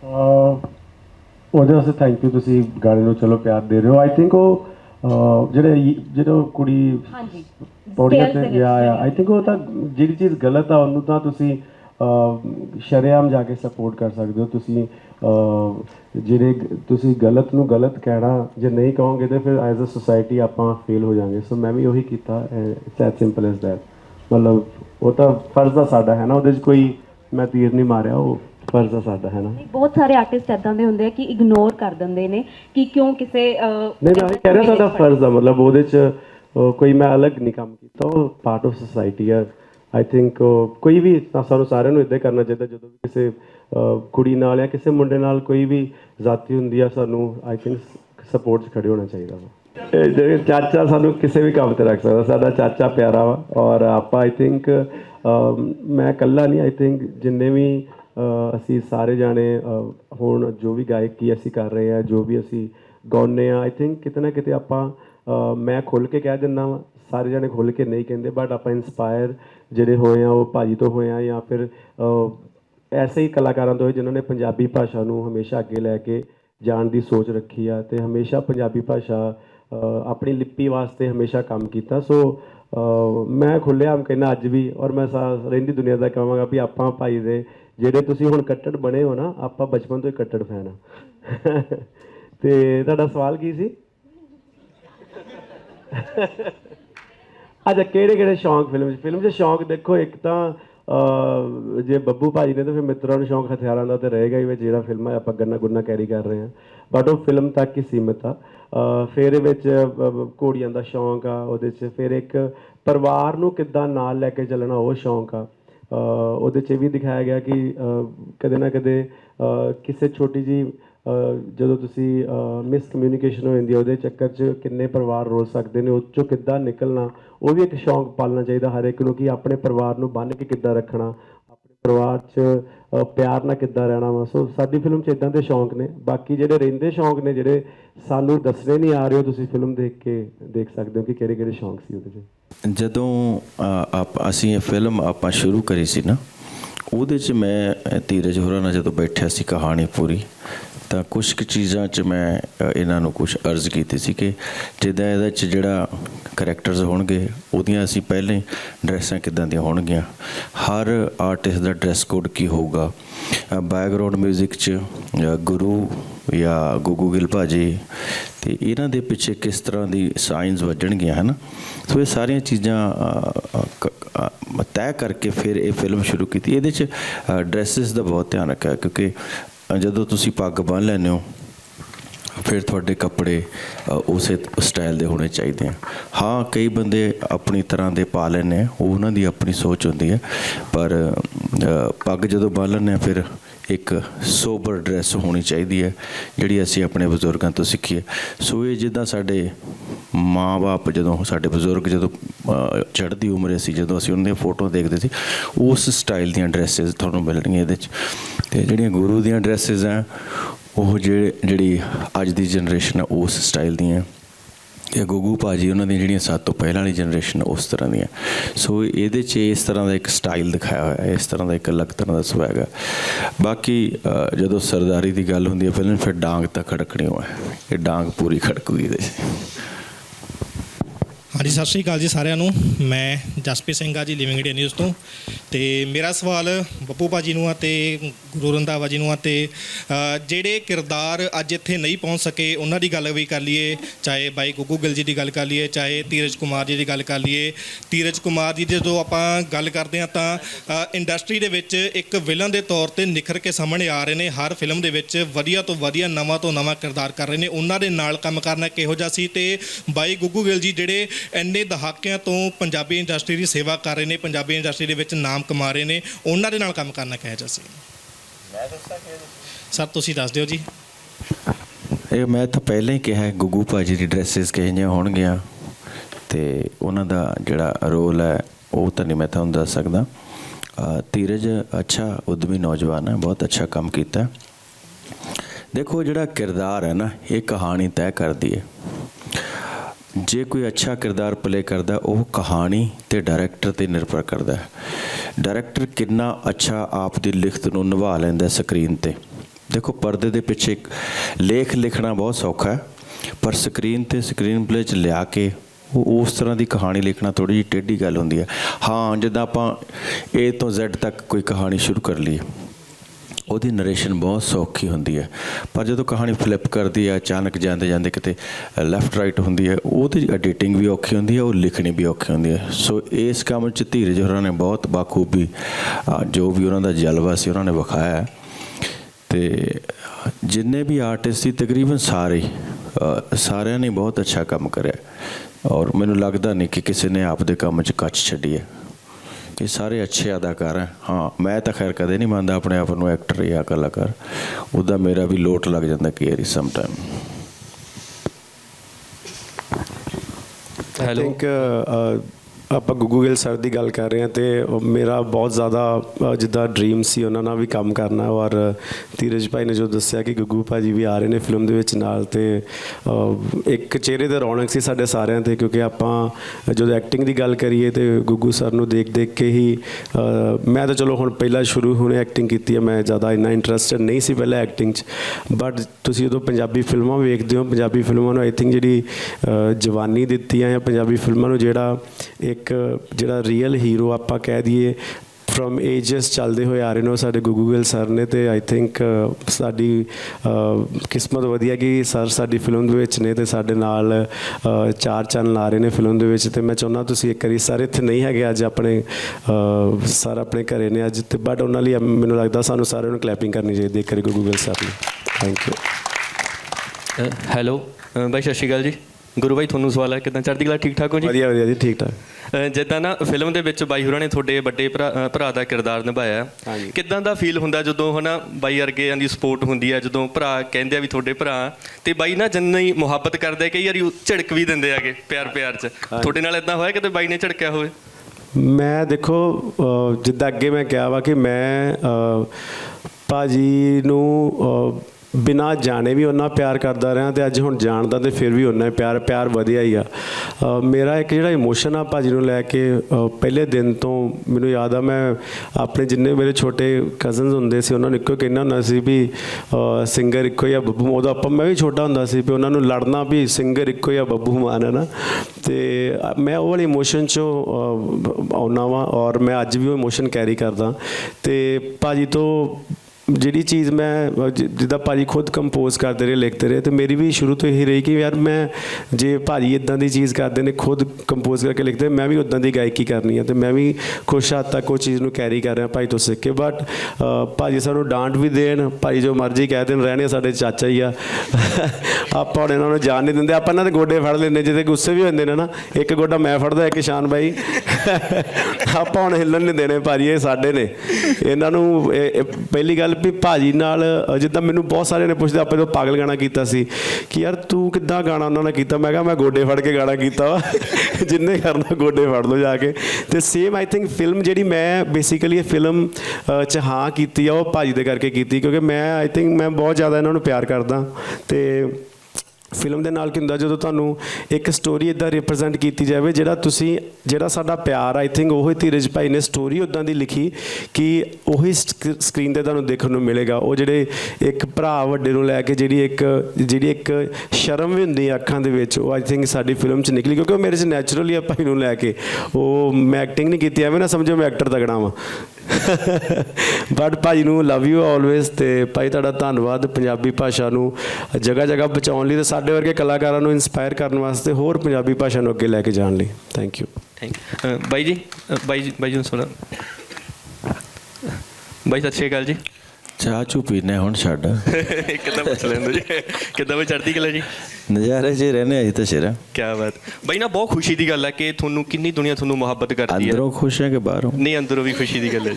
S4: ਅਹ ਉਹਦੇ ਵਾਸਤੇ ਥੈਂਕ ਯੂ ਤੁਸੀਂ ਗਾਣੇ ਨੂੰ ਚਲੋ ਪਿਆਰ ਦੇ ਰਹੇ ਹੋ। ਆਈ ਥਿੰਕ ਉਹ ਅਹ ਜਿਹੜੇ ਜਿਹੜਾ ਕੁੜੀ
S6: ਹਾਂਜੀ।
S4: ਪੌੜੀਆਂ ਤੇ ਗਿਆ ਆ ਆਈ ਥਿੰਕ ਉਹ ਤਾਂ ਜਿਹੜੀ ਚੀਜ਼ ਗਲਤ ਆ ਉਹਨੂੰ ਤਾਂ ਤੁਸੀਂ ਸ਼ਰੇਆਮ ਜਾ ਕੇ ਸਪੋਰਟ ਕਰ ਸਕਦੇ ਹੋ। ਤੁਸੀਂ ਜਿਹੜੇ ਤੁਸੀਂ ਗਲਤ ਨੂੰ ਗਲਤ ਕਹਿਣਾ ਜੇ ਨਹੀਂ ਕਹੋਗੇ ਤੇ ਫਿਰ ਐਜ਼ ਅ ਸੁਸਾਇਟੀ ਆਪਾਂ ਫੇਲ ਹੋ ਜਾਾਂਗੇ। ਸੋ ਮੈਂ ਵੀ ਉਹੀ ਕੀਤਾ it's as simple as that ਮਤਲਬ ਉਹ ਤਾਂ ਫਰਜ਼ ਦਾ ਸਾਡਾ ਹੈ ਨਾ ਉਹਦੇ 'ਚ ਕੋਈ ਮੈਂ ਤੀਰ ਨਹੀਂ ਮਾਰਿਆ ਉਹ ਫਰਜ਼ ਸਾਡਾ ਹੈ ਨਾ।
S6: ਬਹੁਤ ਸਾਰੇ ਆਰਟਿਸਟ ਇਦਾਂ ਦੇ ਹੁੰਦੇ ਆ ਕਿ ਇਗਨੋਰ ਕਰ ਦਿੰਦੇ ਨੇ ਕਿ ਕਿਉਂ ਕਿਸੇ
S4: ਨਹੀਂ ਮੈਂ ਕਹਿ ਰਿਹਾ ਸਾਡਾ ਫਰਜ਼ ਆ ਮਤਲਬ ਉਹਦੇ ਚ ਕੋਈ ਮੈਂ ਅਲੱਗ ਨਹੀਂ ਕੰਮ ਕੀਤਾ ਉਹ ਪਾਰਟ ਆਫ ਸੋਸਾਇਟੀ ਆ। ਆਈ ਥਿੰਕ ਕੋਈ ਵੀ ਤਾਂ ਸਾਨੂੰ ਸਾਰਿਆਂ ਨੂੰ ਇਦਾਂ ਕਰਨਾ ਚਾਹੀਦਾ, ਜਦੋਂ ਵੀ ਕਿਸੇ ਕੁੜੀ ਨਾਲ ਜਾਂ ਕਿਸੇ ਮੁੰਡੇ ਨਾਲ ਕੋਈ ਵੀ ਜ਼ਾਤੀ ਹੁੰਦੀ ਆ, ਸਾਨੂੰ ਆਈ ਥਿੰਕ ਸਪੋਰਟ 'ਚ ਖੜੇ ਹੋਣਾ ਚਾਹੀਦਾ ਵਾ। ਇਹ ਜਿਹੜੇ ਚਾਚਾ ਸਾਨੂੰ ਕਿਸੇ ਵੀ ਕੰਮ ਤੇ ਰੱਖ ਸਕਦਾ, ਸਾਡਾ ਚਾਚਾ ਪਿਆਰਾ ਵਾ, ਔਰ ਆਪਾਂ ਆਈ ਥਿੰਕ ਮੈਂ ਇਕੱਲਾ ਨਹੀਂ ਆਈ ਥਿੰਕ ਜਿੰਨੇ ਵੀ ਅਸੀਂ ਸਾਰੇ ਜਾਣੇ ਹੁਣ ਜੋ ਵੀ ਗਾਇਕੀ ਅਸੀਂ ਕਰ ਰਹੇ ਆ, ਜੋ ਵੀ ਅਸੀਂ ਗਾਉਂਦੇ ਆ ਆਈ ਥਿੰਕ ਕਿਤੇ ਨਾ ਕਿਤੇ ਆਪਾਂ ਮੈਂ ਖੁੱਲ ਕੇ ਕਹਿ ਦਿੰਦਾ ਵਾਂ, ਸਾਰੇ ਜਾਣੇ ਖੁੱਲ ਕੇ ਨਹੀਂ ਕਹਿੰਦੇ ਬਟ ਆਪਾਂ ਇਨਸਪਾਇਰ ਜਿਹੜੇ ਹੋਏ ਆ, ਉਹ ਭਾਜੀ ਤੋਂ ਹੋਏ ਆ ਜਾਂ ਫਿਰ ਐਸੇ ਹੀ ਕਲਾਕਾਰਾਂ ਤੋਂ ਹੋਏ ਜਿਨ੍ਹਾਂ ਨੇ ਪੰਜਾਬੀ ਭਾਸ਼ਾ ਨੂੰ ਹਮੇਸ਼ਾ ਅੱਗੇ ਲੈ ਕੇ ਜਾਣ ਦੀ ਸੋਚ ਰੱਖੀ ਆ ਤੇ ਹਮੇਸ਼ਾ ਪੰਜਾਬੀ ਭਾਸ਼ਾ ਆਪਣੀ ਲਿਪੀ ਵਾਸਤੇ ਹਮੇਸ਼ਾ ਕੰਮ ਕੀਤਾ। ਸੋ ਮੈਂ ਖੁੱਲ੍ਹੇਆਮ ਕਹਿੰਦਾ ਅੱਜ ਵੀ, ਔਰ ਮੈਂ ਸਾ- ਰਹਿੰਦੀ ਦੁਨੀਆ ਦਾ ਕਹਾਂਗਾ ਵੀ ਆਪਾਂ ਭਾਈ ਦੇ, ਜਿਹੜੇ ਤੁਸੀਂ ਹੁਣ ਕੱਟੜ ਬਣੇ ਹੋ ਨਾ, ਆਪਾਂ ਬਚਪਨ ਤੋਂ ਹੀ ਕੱਟੜ ਫੈਨ ਆ। *laughs* ਤੇ ਤੁਹਾਡਾ ਸਵਾਲ ਕੀ ਸੀ? ਅੱਛਾ ਕਿਹੜੇ ਕਿਹੜੇ ਸ਼ੌਂਕ ਫਿਲਮ 'ਚ? ਫਿਲਮ 'ਚ ਸ਼ੌਂਕ ਦੇਖੋ ਇੱਕ ਤਾਂ
S8: ਅਹ, ਜੇ ਬੱਬੂ ਭਾਜੀ ਨੇ ਤਾਂ ਫਿਰ ਮਿੱਤਰਾਂ ਨੂੰ ਸ਼ੌਂਕ ਹਥਿਆਰਾਂ ਦਾ ਤੇ ਰਹੇਗਾ ਹੀ ਵਿੱਚ ਜਿਹੜਾ ਫਿਲਮ ਹੈ ਆਪਾਂ ਗੰਨਾ ਗੁੰਨਾ ਕੈਰੀ ਕਰ ਰਹੇ ਹਾਂ। ਬਟ ਉਹ ਫਿਲਮ ਤੱਕ ਹੀ ਸੀਮਿਤ ਆ। ਅਹ, ਫਿਰ ਇਹ ਵਿੱਚ ਅਹ, ਅਹ, ਘੋੜੀਆਂ ਦਾ ਸ਼ੌਂਕ ਆ ਉਹਦੇ 'ਚ ਫਿਰ ਇੱਕ ਪਰਿਵਾਰ ਨੂੰ ਕਿੱਦਾਂ ਨਾਲ ਲੈ ਕੇ ਚੱਲਣਾ ਉਹ ਸ਼ੌਂਕ ਆ। ਅਹ, ਉਹਦੇ 'ਚ ਇਹ ਵੀ ਦਿਖਾਇਆ ਗਿਆ ਕਿ ਅਹ, ਕਦੇ ਨਾ ਕਦੇ ਅਹ, ਕਿਸੇ ਛੋਟੀ ਜੀ ਜਦੋਂ ਤੁਸੀਂ ਮਿਸ ਕਮਿਊਨੀਕੇਸ਼ਨ ਹੋ ਜਾਂਦੀ ਹੈ, ਉਹਦੇ ਚੱਕਰ 'ਚ ਕਿੰਨੇ ਪਰਿਵਾਰ ਰੋਲ ਸਕਦੇ ਨੇ, ਉਹ 'ਚੋਂ ਕਿੱਦਾਂ ਨਿਕਲਣਾ, ਉਹ ਵੀ ਇੱਕ ਸ਼ੌਂਕ ਪਾਲਣਾ ਚਾਹੀਦਾ ਹਰ ਇੱਕ ਨੂੰ ਕਿ ਆਪਣੇ ਪਰਿਵਾਰ ਨੂੰ ਬੰਨ੍ਹ ਕੇ ਕਿੱਦਾਂ ਰੱਖਣਾ, ਆਪਣੇ ਪਰਿਵਾਰ 'ਚ ਪਿਆਰ ਨਾਲ ਕਿੱਦਾਂ ਰਹਿਣਾ ਵਾ। ਸੋ ਸਾਡੀ ਫਿਲਮ 'ਚ ਇਦਾਂ ਦੇ ਸ਼ੌਂਕ ਨੇ। ਬਾਕੀ ਜਿਹੜੇ ਰਹਿੰਦੇ ਸ਼ੌਂਕ ਨੇ, ਜਿਹੜੇ ਸਾਨੂੰ ਦੱਸਣੇ ਨਹੀਂ ਆ ਰਹੇ, ਉਹ ਤੁਸੀਂ ਫਿਲਮ ਦੇਖ ਕੇ ਦੇਖ ਸਕਦੇ ਹੋ ਕਿ ਕਿਹੜੇ ਕਿਹੜੇ ਸ਼ੌਂਕ ਸੀ ਉਹਦੇ 'ਚ।
S3: ਜਦੋਂ ਆਪ, ਅਸੀਂ ਇਹ ਫਿਲਮ ਆਪਾਂ ਸ਼ੁਰੂ ਕਰੀ ਸੀ ਨਾ, ਉਹਦੇ 'ਚ ਮੈਂ ਧੀਰਜ ਹੋਰਾਂ ਨਾਲ ਜਦੋਂ ਬੈਠਿਆ ਸੀ ਕਹਾਣੀ ਪੂਰੀ ਤਾਂ ਕੁਝ ਕੁ ਚੀਜ਼ਾਂ 'ਚ ਮੈਂ ਇਹਨਾਂ ਨੂੰ ਕੁਝ ਅਰਜ਼ ਕੀਤੀ ਸੀ ਕਿ ਜਿੱਦਾਂ ਇਹਦੇ 'ਚ ਜਿਹੜਾ ਕਰੈਕਟਰਸ ਹੋਣਗੇ, ਉਹਦੀਆਂ ਅਸੀਂ ਪਹਿਲੇ ਡਰੈਸਾਂ ਕਿੱਦਾਂ ਦੀਆਂ ਹੋਣਗੀਆਂ। ਹਰ ਆਰਟਿਸਟ ਦਾ ਡਰੈਸ ਕੋਡ ਕੀ ਹੋਊਗਾ? ਬੈਕਗ੍ਰਾਉਂਡ 뮤직 'ਚ ਗੁਰੂ ਜਾਂ ਗੁੱਗੂ ਗਿੱਲ ਭਾਜੀ, ਤੇ ਇਹਨਾਂ ਦੇ ਪਿੱਛੇ ਕਿਸ ਤਰ੍ਹਾਂ ਦੀ ਸਾਇੰਸ ਵੱਜਣਗੀਆਂ, ਹਨ? ਸੋ ਇਹ ਸਾਰੀਆਂ ਚੀਜ਼ਾਂ ਤੈਅ ਕਰਕੇ ਫਿਰ ਇਹ ਫਿਲਮ ਸ਼ੁਰੂ ਕੀਤੀ। ਇਹਦੇ 'ਚ ਡਰੈਸਸ ਦਾ ਬਹੁਤ ਧਿਆਨ ਰੱਖਿਆ, ਕਿਉਂਕਿ ਜਦੋਂ ਤੁਸੀਂ ਪੱਗ ਬੰਨ੍ਹ ਲੈਂਦੇ ਹੋ, ਫਿਰ ਤੁਹਾਡੇ ਕੱਪੜੇ ਉਸੇ ਸਟਾਈਲ ਦੇ ਹੋਣੇ ਚਾਹੀਦੇ ਆ। ਹਾਂ, ਕਈ ਬੰਦੇ ਆਪਣੀ ਤਰ੍ਹਾਂ ਦੇ ਪਾ ਲੈਂਦੇ ਆ ਉਹਨਾਂ ਦੀ ਆਪਣੀ ਸੋਚ ਹੁੰਦੀ ਹੈ ਪਰ ਪੱਗ ਜਦੋਂ ਬੰਨ੍ਹ ਲੈਂਦੇ ਆ, ਫਿਰ ਇੱਕ ਸੋਬਰ ਡਰੈਸ ਹੋਣੀ ਚਾਹੀਦੀ ਹੈ, ਜਿਹੜੀ ਅਸੀਂ ਆਪਣੇ ਬਜ਼ੁਰਗਾਂ ਤੋਂ ਸਿੱਖੀ ਹੈ। ਸੋ ਇਹ ਜਿੱਦਾਂ ਸਾਡੇ ਮਾਂ-ਬਾਪ ਜਦੋਂ ਸਾਡੇ ਬਜ਼ੁਰਗ ਜਦੋਂ ਚੜ੍ਹਦੀ ਉਮਰੇ ਸੀ, ਜਦੋਂ ਅਸੀਂ ਉਹਨਾਂ ਦੀਆਂ ਫੋਟੋ ਦੇਖਦੇ ਸੀ, ਉਸ ਸਟਾਈਲ ਦੀਆਂ ਡਰੈਸਸ ਤੁਹਾਨੂੰ ਮਿਲਣਗੀਆਂ ਇਹਦੇ 'ਚ। ਤੇ ਜਿਹੜੀਆਂ ਗੁਰੂ ਦੀਆਂ ਡਰੈਸਸ ਆ, ਉਹ ਜਿਹੜੇ, ਜਿਹੜੀ ਅੱਜ ਦੀ ਜਨਰੇਸ਼ਨ ਆ, ਉਸ ਸਟਾਈਲ ਦੀਆਂ। ਇਹ ਗੁੱਗੂ ਭਾਜੀ, ਉਹਨਾਂ ਦੀਆਂ ਜਿਹੜੀਆਂ ਸੱਤ ਤੋਂ ਪਹਿਲਾਂ ਵਾਲੀ ਜਨਰੇਸ਼ਨ ਉਸ ਤਰ੍ਹਾਂ ਦੀਆਂ। ਸੋ ਇਹਦੇ 'ਚ ਇਸ ਤਰ੍ਹਾਂ ਦਾ ਇੱਕ ਸਟਾਈਲ ਦਿਖਾਇਆ ਹੋਇਆ ਹੈ ਇਸ ਤਰ੍ਹਾਂ ਦਾ ਇੱਕ ਅਲੱਗ ਤਰ੍ਹਾਂ ਦਾ ਸਵੈਗ ਹੈ ਬਾਕੀ ਜਦੋਂ ਸਰਦਾਰੀ ਦੀ ਗੱਲ ਹੁੰਦੀ ਹੈ ਫਿਲਮ ਫਿਰ ਡਾਂਗ ਤਾਂ ਖੜਕਣੀ ਹੋਇਆ ਇਹ ਡਾਂਗ ਪੂਰੀ ਖੜਕੂਗੀ ਇਹਦੇ 'ਚ।
S9: ਹਾਂਜੀ, ਸਤਿ ਸ਼੍ਰੀ ਅਕਾਲ ਜੀ ਸਾਰਿਆਂ ਨੂੰ। ਮੈਂ ਜਸਪ੍ਰੀਤ ਸਿੰਘ ਆ ਜੀ ਲਿਵਿੰਗ ਇੰਡੀਆ ਨਿਊਜ਼ ਤੋਂ। ਤੇ ਮੇਰਾ ਸਵਾਲ ਬੱਪੂ ਭਾਜੀ ਨੂੰ ਆ ਤੇ ਗੁਰੂ ਰੰਧਾਵਾ ਜੀ ਨੂੰ ਆ ਤੇ ਜਿਹੜੇ ਕਿਰਦਾਰ ਅੱਜ ਇੱਥੇ ਨਹੀਂ ਪਹੁੰਚ ਸਕੇ, ਉਹਨਾਂ ਦੀ ਗੱਲ ਵੀ ਕਰ ਲਈਏ। ਚਾਹੇ ਬਾਈ ਗੁੱਗੂ ਗਿੱਲ ਜੀ ਦੀ ਗੱਲ ਕਰ ਲਈਏ, ਚਾਹੇ ਧੀਰਜ ਕੁਮਾਰ ਜੀ ਦੀ ਗੱਲ ਕਰ ਲਈਏ। ਧੀਰਜ ਕੁਮਾਰ ਜੀ ਦੀ ਜਦੋਂ ਆਪਾਂ ਗੱਲ ਕਰਦੇ ਹਾਂ ਤਾਂ ਇੰਡਸਟਰੀ ਦੇ ਵਿੱਚ ਇੱਕ ਵਿਲਨ ਦੇ ਤੌਰ ਤੇ ਨਿਖਰ ਕੇ ਸਾਹਮਣੇ ਆ ਰਹੇ ਨੇ। ਹਰ ਫਿਲਮ ਦੇ ਵਿੱਚ ਵਧੀਆ ਤੋਂ ਵਧੀਆ, ਨਵਾਂ ਤੋਂ ਨਵਾਂ ਕਿਰਦਾਰ ਕਰ ਰਹੇ ਨੇ। ਉਹਨਾਂ ਦੇ ਨਾਲ ਕੰਮ ਕਰਨਾ ਕਿਹੋ ਜਿਹਾ ਸੀ ਤੇ ਬਾਈ ਗੁੱਗੂ ਗਿੱਲ ਜੀ ਜਿਹੜੇ ਇੰਨੇ ਦਹਾਕਿਆਂ ਤੋਂ ਪੰਜਾਬੀ ਇੰਡਸਟਰੀ ਦੀ ਸੇਵਾ ਕਰ ਰਹੇ ਨੇ ਪੰਜਾਬੀ ਇੰਡਸਟਰੀ ਦੇ ਵਿੱਚ ਨਾਮ ਕਮਾ ਰਹੇ ਨੇ ਉਹਨਾਂ ਦੇ ਨਾਲ ਕੰਮ ਕਰਨਾ ਕਿਹੋ ਜਿਹਾ ਸੀ ਮੈਂ ਦੱਸਾਂ ਸਰ ਤੁਸੀਂ ਦੱਸ ਦਿਓ ਜੀ।
S3: ਇਹ ਮੈਂ ਤਾਂ ਪਹਿਲਾਂ ਹੀ ਕਿਹਾ ਹੈ, ਗੁੱਗੂ ਭਾਜੀ ਦੀ ਡਰੈਸਸ ਕਿਹੋ ਜਿਹੀਆਂ ਹੋਣਗੀਆਂ ਤੇ ਉਹਨਾਂ ਦਾ ਜਿਹੜਾ ਰੋਲ ਹੈ ਉਹ ਤਾਂ ਨਹੀਂ ਮੈਂ ਤੁਹਾਨੂੰ ਦੱਸ ਸਕਦਾ। ਅ, ਧੀਰਜ ਅੱਛਾ ਉਦਮੀ ਨੌਜਵਾਨ ਹੈ ਬਹੁਤ ਅੱਛਾ ਕੰਮ ਕੀਤਾ। ਦੇਖੋ ਜਿਹੜਾ ਕਿਰਦਾਰ ਹੈ ਨਾ ਇਹ ਕਹਾਣੀ ਤੈਅ ਕਰਦੀ ਹੈ। ਜੇ ਕੋਈ ਅੱਛਾ ਕਿਰਦਾਰ ਪਲੇ ਕਰਦਾ, ਉਹ ਕਹਾਣੀ ਤੇ ਡਾਇਰੈਕਟਰ ਤੇ ਨਿਰਭਰ ਕਰਦਾ ਹੈ। ਡਾਇਰੈਕਟਰ ਕਿੰਨਾ ਅੱਛਾ ਆਪ ਦੀ ਲਿਖਤ ਨੂੰ ਨਿਭਾ ਲੈਂਦਾ ਸਕਰੀਨ ਤੇ। ਦੇਖੋ, ਪਰਦੇ ਦੇ ਪਿੱਛੇ ਲੇਖ ਲਿਖਣਾ ਬਹੁਤ ਸੌਖਾ ਹੈ, ਪਰ ਸਕਰੀਨ ਤੇ ਸਕਰੀਨ ਪਲੇ 'ਚ ਲਿਆ ਕੇ ਉਹ ਉਸ ਤਰ੍ਹਾਂ ਦੀ ਕਹਾਣੀ ਲਿਖਣਾ ਥੋੜੀ ਜਿਹੀ ਟੇਢੀ ਗੱਲ ਹੁੰਦੀ ਹੈ। ਹਾਂ, ਜਿੱਦਾਂ ਆਪਾਂ A ਤੋਂ Z ਤੱਕ ਕੋਈ ਕਹਾਣੀ ਸ਼ੁਰੂ ਕਰ ਲਈਏ। ਉਹਦੀ ਨਰੇਸ਼ਨ ਬਹੁਤ ਸੌਖੀ ਹੁੰਦੀ ਹੈ। ਪਰ ਜਦੋਂ ਕਹਾਣੀ ਫਲਿੱਪ ਕਰਦੀ ਹੈ, ਅਚਾਨਕ ਜਾਂਦੇ ਜਾਂਦੇ ਕਿਤੇ ਲੈਫਟ ਰਾਈਟ ਹੁੰਦੀ ਹੈ, ਉਹਦੀ ਐਡੀਟਿੰਗ ਵੀ ਔਖੀ ਹੁੰਦੀ ਹੈ, ਉਹ ਲਿਖਣੀ ਵੀ ਔਖੀ ਹੁੰਦੀ ਹੈ। ਸੋ ਇਸ ਕੰਮ 'ਚ ਧੀਰਜ ਹੋਰਾਂ ਨੇ ਬਹੁਤ ਬਾਖੂਬੀ ਜੋ ਵੀ ਉਹਨਾਂ ਦਾ ਜਲਵਾ ਸੀ, ਉਹਨਾਂ ਨੇ ਵਿਖਾਇਆ ਹੈ। ਤੇ ਜਿੰਨੇ ਵੀ ਆਰਟਿਸਟ ਸੀ, ਤਕਰੀਬਨ ਸਾਰੇ ਸਾਰਿਆਂ ਨੇ ਬਹੁਤ ਅੱਛਾ ਕੰਮ ਕਰਿਆ। ਔਰ ਮੈਨੂੰ ਲੱਗਦਾ ਨਹੀਂ ਕਿ ਕਿਸੇ ਨੇ ਆਪਦੇ ਕੰਮ 'ਚ ਕੱਚ ਛੱਡੀ ਹੈ। ਇਹ ਸਾਰੇ ਅੱਛੇ ਅਦਾਕਾਰ ਹੈ। ਹਾਂ ਮੈਂ ਤਾਂ ਖੈਰ ਕਦੇ ਨਹੀਂ ਮੰਨਦਾ ਆਪਣੇ ਆਪ ਨੂੰ ਐਕਟਰ ਜਾਂ ਕਲਾਕਾਰ। ਉਹਦਾ ਮੇਰਾ ਵੀ ਲੋਟ ਲੱਗ ਜਾਂਦਾ ਕਈ ਸਮ ਟਾਈਮ
S4: ਆਈ ਥਿੰਕ ਆਪਾਂ ਗੁੱਗੂ ਗਿੱਲ ਸਰ ਦੀ ਗੱਲ ਕਰ ਰਹੇ ਹਾਂ ਤੇ ਮੇਰਾ ਬਹੁਤ ਜ਼ਿਆਦਾ ਜਿੱਦਾਂ ਡ੍ਰੀਮ ਸੀ ਉਹਨਾਂ ਨਾਲ ਵੀ ਕੰਮ ਕਰਨਾ ਔਰ ਧੀਰਜ ਭਾਈ ਨੇ ਜੋ ਦੱਸਿਆ ਕਿ ਗੁੱਗੂ ਭਾਜੀ ਵੀ ਆ ਰਹੇ ਨੇ ਫਿਲਮ ਦੇ ਵਿੱਚ ਨਾਲ ਤੇ ਇੱਕ ਚਿਹਰੇ ਤੇ ਰੌਣਕ ਸੀ ਸਾਡੇ ਸਾਰਿਆਂ ਤੇ ਕਿਉਂਕਿ ਆਪਾਂ ਜਦੋਂ ਐਕਟਿੰਗ ਦੀ ਗੱਲ ਕਰੀਏ ਤੇ ਗੁੱਗੂ ਸਰ ਨੂੰ ਦੇਖ ਦੇਖ ਕੇ ਹੀ ਮੈਂ ਤਾਂ ਚਲੋ ਹੁਣ ਪਹਿਲਾਂ ਸ਼ੁਰੂ ਹੁਣੇ ਐਕਟਿੰਗ ਕੀਤੀ ਹੈ, ਮੈਂ ਜ਼ਿਆਦਾ ਇੰਨਾ ਇੰਟਰਸਟਡ ਨਹੀਂ ਸੀ ਪਹਿਲਾਂ ਐਕਟਿੰਗ 'ਚ ਬਟ ਤੁਸੀਂ ਜਦੋਂ ਪੰਜਾਬੀ ਫਿਲਮਾਂ ਵੇਖਦੇ ਹੋ, ਪੰਜਾਬੀ ਫਿਲਮਾਂ ਨੂੰ ਆਈ ਥਿੰਕ ਜਿਹੜੀ ਜਵਾਨੀ ਦਿੱਤੀ ਆ ਜਾਂ ਪੰਜਾਬੀ ਫਿਲਮਾਂ ਨੂੰ ਜਿਹੜਾ ਇੱਕ ਜਿਹੜਾ ਰੀਅਲ ਹੀਰੋ ਆਪਾਂ ਕਹਿ ਦਈਏ ਫਰਮ ਏਜਸ ਚੱਲਦੇ ਹੋਏ ਆ ਰਹੇ ਨੇ ਉਹ ਸਾਡੇ ਗੁੱਗੂ ਗਿੱਲ ਸਰ ਨੇ ਤੇ ਆਈ ਥਿੰਕ ਸਾਡੀ ਕਿਸਮਤ ਵਧੀਆ ਕਿ ਸਰ ਸਾਡੀ ਫਿਲਮ ਦੇ ਵਿੱਚ ਨੇ ਤੇ ਸਾਡੇ ਨਾਲ ਚਾਰ ਚੰਨ ਲਾ ਰਹੇ ਨੇ ਫਿਲਮ ਦੇ ਵਿੱਚ ਤੇ ਮੈਂ ਚਾਹੁੰਦਾ ਤੁਸੀਂ ਇੱਕ ਵਾਰੀ ਸਾਰੇ ਇੱਥੇ ਨਹੀਂ ਹੈਗੇ ਅੱਜ ਆਪਣੇ ਸਰ ਆਪਣੇ ਘਰੇ ਨੇ ਅੱਜ ਤੇ ਬਟ ਉਹਨਾਂ ਲਈ ਮੈਨੂੰ ਲੱਗਦਾ ਸਾਨੂੰ ਸਾਰਿਆਂ ਨੂੰ ਕਲੈਪਿੰਗ ਕਰਨੀ ਚਾਹੀਦੀ ਹੈ ਇੱਕ ਵਾਰੀ ਗੁੱਗੂ ਗਿੱਲ ਸਰ ਲਈ। ਥੈਂਕ ਯੂ
S10: ਹੈਲੋ ਬਾਈ ਸਤਿ ਸ਼੍ਰੀ ਅਕਾਲ ਜੀ। ਗੁਰੂ ਬਾਈ ਤੁਹਾਨੂੰ ਸਵਾਲ ਹੈ ਕਿਦਾਂ? ਚੜ੍ਹਦੀ ਕਲਾ ਠੀਕ ਠਾਕ ਹੋ ਜੀ?
S4: ਵਧੀਆ ਵਧੀਆ ਜੀ ਠੀਕ ਠਾਕ।
S10: ਜਿੱਦਾਂ ਨਾ ਫਿਲਮ ਦੇ ਵਿੱਚ ਬਾਈ ਹੋਰਾਂ ਨੇ ਤੁਹਾਡੇ ਵੱਡੇ ਭਰਾ ਭਰਾ ਦਾ ਕਿਰਦਾਰ ਨਿਭਾਇਆ।
S4: ਹਾਂਜੀ।
S10: ਕਿਦਾਂ ਦਾ ਫੀਲ ਹੁੰਦਾ ਜਦੋਂ ਹਨਾ ਬਾਈ ਵਰਗਿਆਂ ਦੀ ਸਪੋਰਟ ਹੁੰਦੀ ਹੈ ਜਦੋਂ ਭਰਾ ਕਹਿੰਦੇ ਆ ਵੀ ਤੁਹਾਡੇ ਭਰਾ ਤੇ ਬਾਈ ਨਾ ਜਿੰਨਾ ਹੀ ਮੁਹੱਬਤ ਕਰਦੇ ਆ, ਕਈ ਵਾਰੀ ਉਹ ਝਿੜਕ ਵੀ ਦਿੰਦੇ ਆਗੇ ਪਿਆਰ ਪਿਆਰ ਚ ਤੁਹਾਡੇ ਨਾਲ ਇਦਾਂ ਹੋਇਆ ਕਿਤੇ ਬਾਈ ਨੇ ਝਿੜਕਿਆ ਹੋਵੇ?
S4: ਮੈਂ ਦੇਖੋ ਅਹ, ਜਿੱਦਾਂ ਅੱਗੇ ਮੈਂ ਕਿਹਾ ਵਾ ਕਿ ਮੈਂ ਅਹ, ਭਾਜੀ ਨੂੰ ਅਹ, ਬਿਨਾਂ ਜਾਣੇ ਵੀ ਉਹਨਾਂ ਪਿਆਰ ਕਰਦਾ ਰਿਹਾ ਤੇ ਅੱਜ ਹੁਣ ਜਾਣਦਾ ਤੇ ਫਿਰ ਵੀ ਉਹਨਾਂ ਪਿਆਰ ਪਿਆਰ ਵਧਿਆ ਹੀ ਆ। ਮੇਰਾ ਇੱਕ ਜਿਹੜਾ ਇਮੋਸ਼ਨ ਆ ਭਾਜੀ ਨੂੰ ਲੈ ਕੇ ਪਹਿਲੇ ਦਿਨ ਤੋਂ ਮੈਨੂੰ ਯਾਦ ਆ ਮੈਂ ਆਪਣੇ ਜਿੰਨੇ ਮੇਰੇ ਛੋਟੇ ਕਜ਼ਨਸ ਹੁੰਦੇ ਸੀ ਉਹਨਾਂ ਨੂੰ ਇੱਕੋ ਕਹਿਣਾ ਹੁੰਦਾ ਸੀ ਵੀ ਸਿੰਗਰ ਇੱਕੋ ਹੀ ਆ ਬੱਬੂ ਉਦੋਂ ਆਪਾਂ ਮੈਂ ਵੀ ਛੋਟਾ ਹੁੰਦਾ ਸੀ ਵੀ ਉਹਨਾਂ ਨੂੰ ਲੜਨਾ ਵੀ ਸਿੰਗਰ ਇੱਕੋ ਹੀ ਆ ਬੱਬੂ ਮਾਨ ਹੈ ਨਾ ਤੇ ਮੈਂ ਉਹ ਵਾਲੇ ਇਮੋਸ਼ਨ ਚੋਂ ਅ, ਆਉਣਾ ਵਾਂ ਔਰ ਮੈਂ ਅੱਜ ਵੀ ਉਹ ਇਮੋਸ਼ਨ ਕੈਰੀ ਕਰਦਾ। ਤੇ ਭਾਜੀ ਤੋਂ ਜਿਹੜੀ ਚੀਜ਼ ਮੈਂ ਅ, ਜਿ- ਜਿੱਦਾਂ ਭਾਜੀ ਖੁਦ ਕੰਪੋਜ਼ ਕਰਦੇ ਰਹੇ ਲਿਖਦੇ ਰਹੇ ਤੇ ਮੇਰੀ ਵੀ ਸ਼ੁਰੂ ਤੋਂ ਇਹੀ ਰਹੀ ਕਿ ਯਾਰ ਮੈਂ ਜੇ ਭਾਜੀ ਇਦਾਂ ਦੀ ਚੀਜ਼ ਕਰਦੇ ਨੇ ਖੁਦ ਕੰਪੋਜ਼ ਕਰਕੇ ਲਿਖਦੇ ਮੈਂ ਵੀ ਉਦਾਂ ਦੀ ਗਾਇਕੀ ਕਰਨੀ ਹੈ ਤੇ ਮੈਂ ਵੀ ਖੁਸ਼ ਹੱਦ ਤੱਕ ਉਹ ਚੀਜ਼ ਨੂੰ ਕੈਰੀ ਕਰ ਰਿਹਾ ਭਾਈ ਤੋਂ ਸਿੱਖ ਕੇ। ਬਟ ਭਾਜੀ ਸਾਨੂੰ ਡਾਂਟ ਵੀ ਦੇਣ ਭਾਈ ਜੋ ਮਰਜ਼ੀ ਕਹਿ ਦੇਣ ਰਹਿਣੇ ਸਾਡੇ ਚਾਚਾ ਹੀ ਆ। *laughs* ਆਪਾਂ ਹੁਣ ਇਹਨਾਂ ਨੂੰ ਜਾਣ ਨਹੀਂ ਦਿੰਦੇ ਆਪਾਂ ਇਹਨਾਂ ਦੇ ਗੋਡੇ ਫੜ ਲੈਂਦੇ ਜਿਹਦੇ ਗੁੱਸੇ ਵੀ ਹੁੰਦੇ ਨੇ ਨਾ ਇੱਕ ਗੋਡਾ ਮੈਂ ਫੜਦਾ ਇੱਕ ਸ਼ਾਨ ਬਾਈ। *laughs* ਆਪਾਂ ਹੁਣ ਹਿੱਲਣ ਨਹੀਂ ਦੇਣੇ ਭਾਜੀ ਇਹ ਸਾਡੇ ਨੇ। ਇਹਨਾਂ ਨੂੰ ਇਹ ਪਹਿਲੀ ਗੱਲ ਵੀ ਭਾਜੀ ਨਾਲ ਜਿੱਦਾਂ ਮੈਨੂੰ ਬਹੁਤ ਸਾਰਿਆਂ ਨੇ ਪੁੱਛਦੇ, ਆਪਾਂ ਜਦੋਂ ਪਾਗਲ ਗਾਣਾ ਕੀਤਾ ਸੀ, ਕਿ ਯਾਰ ਤੂੰ ਕਿੱਦਾਂ ਗਾਣਾ ਉਹਨਾਂ ਨੇ ਕੀਤਾ? ਮੈਂ ਕਿਹਾ, ਮੈਂ ਗੋਡੇ ਫੜ ਕੇ ਗਾਣਾ ਕੀਤਾ ਵਾ। *laughs* ਜਿੰਨੇ ਕਰਨਾ ਗੋਡੇ ਫੜ ਲਓ ਜਾ ਕੇ। ਤੇ ਸੇਮ ਆਈ ਥਿੰਕ ਫਿਲਮ ਜਿਹੜੀ ਮੈਂ ਬੇਸਿਕਲੀ ਇਹ ਫਿਲਮ ਚ ਹਾਂ ਕੀਤੀ ਆ, ਉਹ ਭਾਜੀ ਦੇ ਕਰਕੇ ਕੀਤੀ, ਕਿਉਂਕਿ ਮੈਂ ਆਈ ਥਿੰਕ ਮੈਂ ਬਹੁਤ ਜ਼ਿਆਦਾ ਇਹਨਾਂ ਨੂੰ ਪਿਆਰ ਕਰਦਾ। ਤੇ ਫਿਲਮ ਦੇ ਨਾਲ ਕੀ ਹੁੰਦਾ, ਜਦੋਂ ਤੁਹਾਨੂੰ ਇੱਕ ਸਟੋਰੀ ਇਦਾਂ ਰਿਪਰੈਜ਼ੈਂਟ ਕੀਤੀ ਜਾਵੇ, ਜਿਹੜਾ ਤੁਸੀਂ, ਜਿਹੜਾ ਸਾਡਾ ਪਿਆਰ ਆਈ ਥਿੰਕ ਉਹ ਧੀਰਜ ਭਾਈ ਨੇ ਸਟੋਰੀ ਉਦਾਂ ਦੀ ਲਿਖੀ ਕਿ ਉਹੀ ਸਕਰੀਨ ਤੇ ਤੁਹਾਨੂੰ ਦੇਖਣ ਨੂੰ ਮਿਲੇਗਾ। ਉਹ ਜਿਹੜੇ ਇੱਕ ਭਰਾ ਵੱਡੇ ਨੂੰ ਲੈ ਕੇ ਜਿਹੜੀ ਇੱਕ ਜਿਹੜੀ ਇੱਕ ਸ਼ਰਮ ਵੀ ਹੁੰਦੀ ਹੈ ਅੱਖਾਂ ਦੇ ਵਿੱਚ, ਉਹ ਆਈ ਥਿੰਕ ਸਾਡੀ ਫਿਲਮ 'ਚ ਨਿਕਲੀ, ਕਿਉਂਕਿ ਉਹ ਮੇਰੇ 'ਚ ਨੈਚੁਰਲੀ ਆ ਭਾਈ ਨੂੰ ਲੈ ਕੇ। ਉਹ ਮੈਂ ਐਕਟਿੰਗ ਨਹੀਂ ਕੀਤੀ, ਐਵੇਂ ਨਾ ਸਮਝੋ ਮੈਂ ਐਕਟਰ ਤਗੜਾ ਵਾਂ। *laughs* ਬਟ ਭਾਈ ਨੂੰ ਲਵ ਯੂ ਆਲਵੇਸ ਤੇ ਭਾਈ ਤੁਹਾਡਾ ਧੰਨਵਾਦ ਪੰਜਾਬੀ ਭਾਸ਼ਾ ਨੂੰ ਜਗ੍ਹਾ ਜਗ੍ਹਾ ਬਚਾਉਣ ਲਈ ਤੇ ਸਾਡੇ ਵਰਗੇ ਕਲਾਕਾਰਾਂ ਨੂੰ ਇਨਸਪਾਇਰ ਕਰਨ ਵਾਸਤੇ ਹੋਰ ਪੰਜਾਬੀ ਭਾਸ਼ਾ ਨੂੰ ਅੱਗੇ ਲੈ ਕੇ ਜਾਣ ਲਈ। ਥੈਂਕ ਯੂ
S10: ਥੈਂਕ ਯੂ ਬਾਈ ਜੀ ਬਾਈ ਜੀ ਬਾਈ ਜੀ ਨੂੰ ਸੁਣਾ। ਬਾਈ, ਸਤਿ ਸ਼੍ਰੀ ਅਕਾਲ ਜੀ।
S3: ਚਾਹ ਚੂ ਪੀਨੇ ਹੁਣ ਛੱਡ। *laughs*
S10: ਕਿੱਦਾਂ ਪੁੱਛ ਲੈਂਦੇ ਜੀ? ਕਿੱਦਾਂ ਵੀ ਚੜ੍ਹਦੀ ਕਲਾ ਜੀ?
S3: ਨਜ਼ਾਰੇ 'ਚ ਰਹਿੰਦੇ ਅਜੇ ਤਾਂ ਸ਼ੇਰਾ।
S10: ਕੀ ਬਾਤ। ਬਾਈ ਨਾ ਬਹੁਤ ਖੁਸ਼ੀ ਦੀ ਗੱਲ ਹੈ ਕਿ ਤੁਹਾਨੂੰ ਕਿੰਨੀ ਦੁਨੀਆ ਤੁਹਾਨੂੰ ਮੁਹੱਬਤ ਕਰਦੀ ਹੈ।
S3: ਅੰਦਰੋਂ ਖੁਸ਼ ਹੈ ਕਿ ਬਾਹਰੋਂ?
S10: ਨਹੀਂ ਅੰਦਰੋਂ ਵੀ ਖੁਸ਼ੀ ਦੀ ਗੱਲ ਹੈ।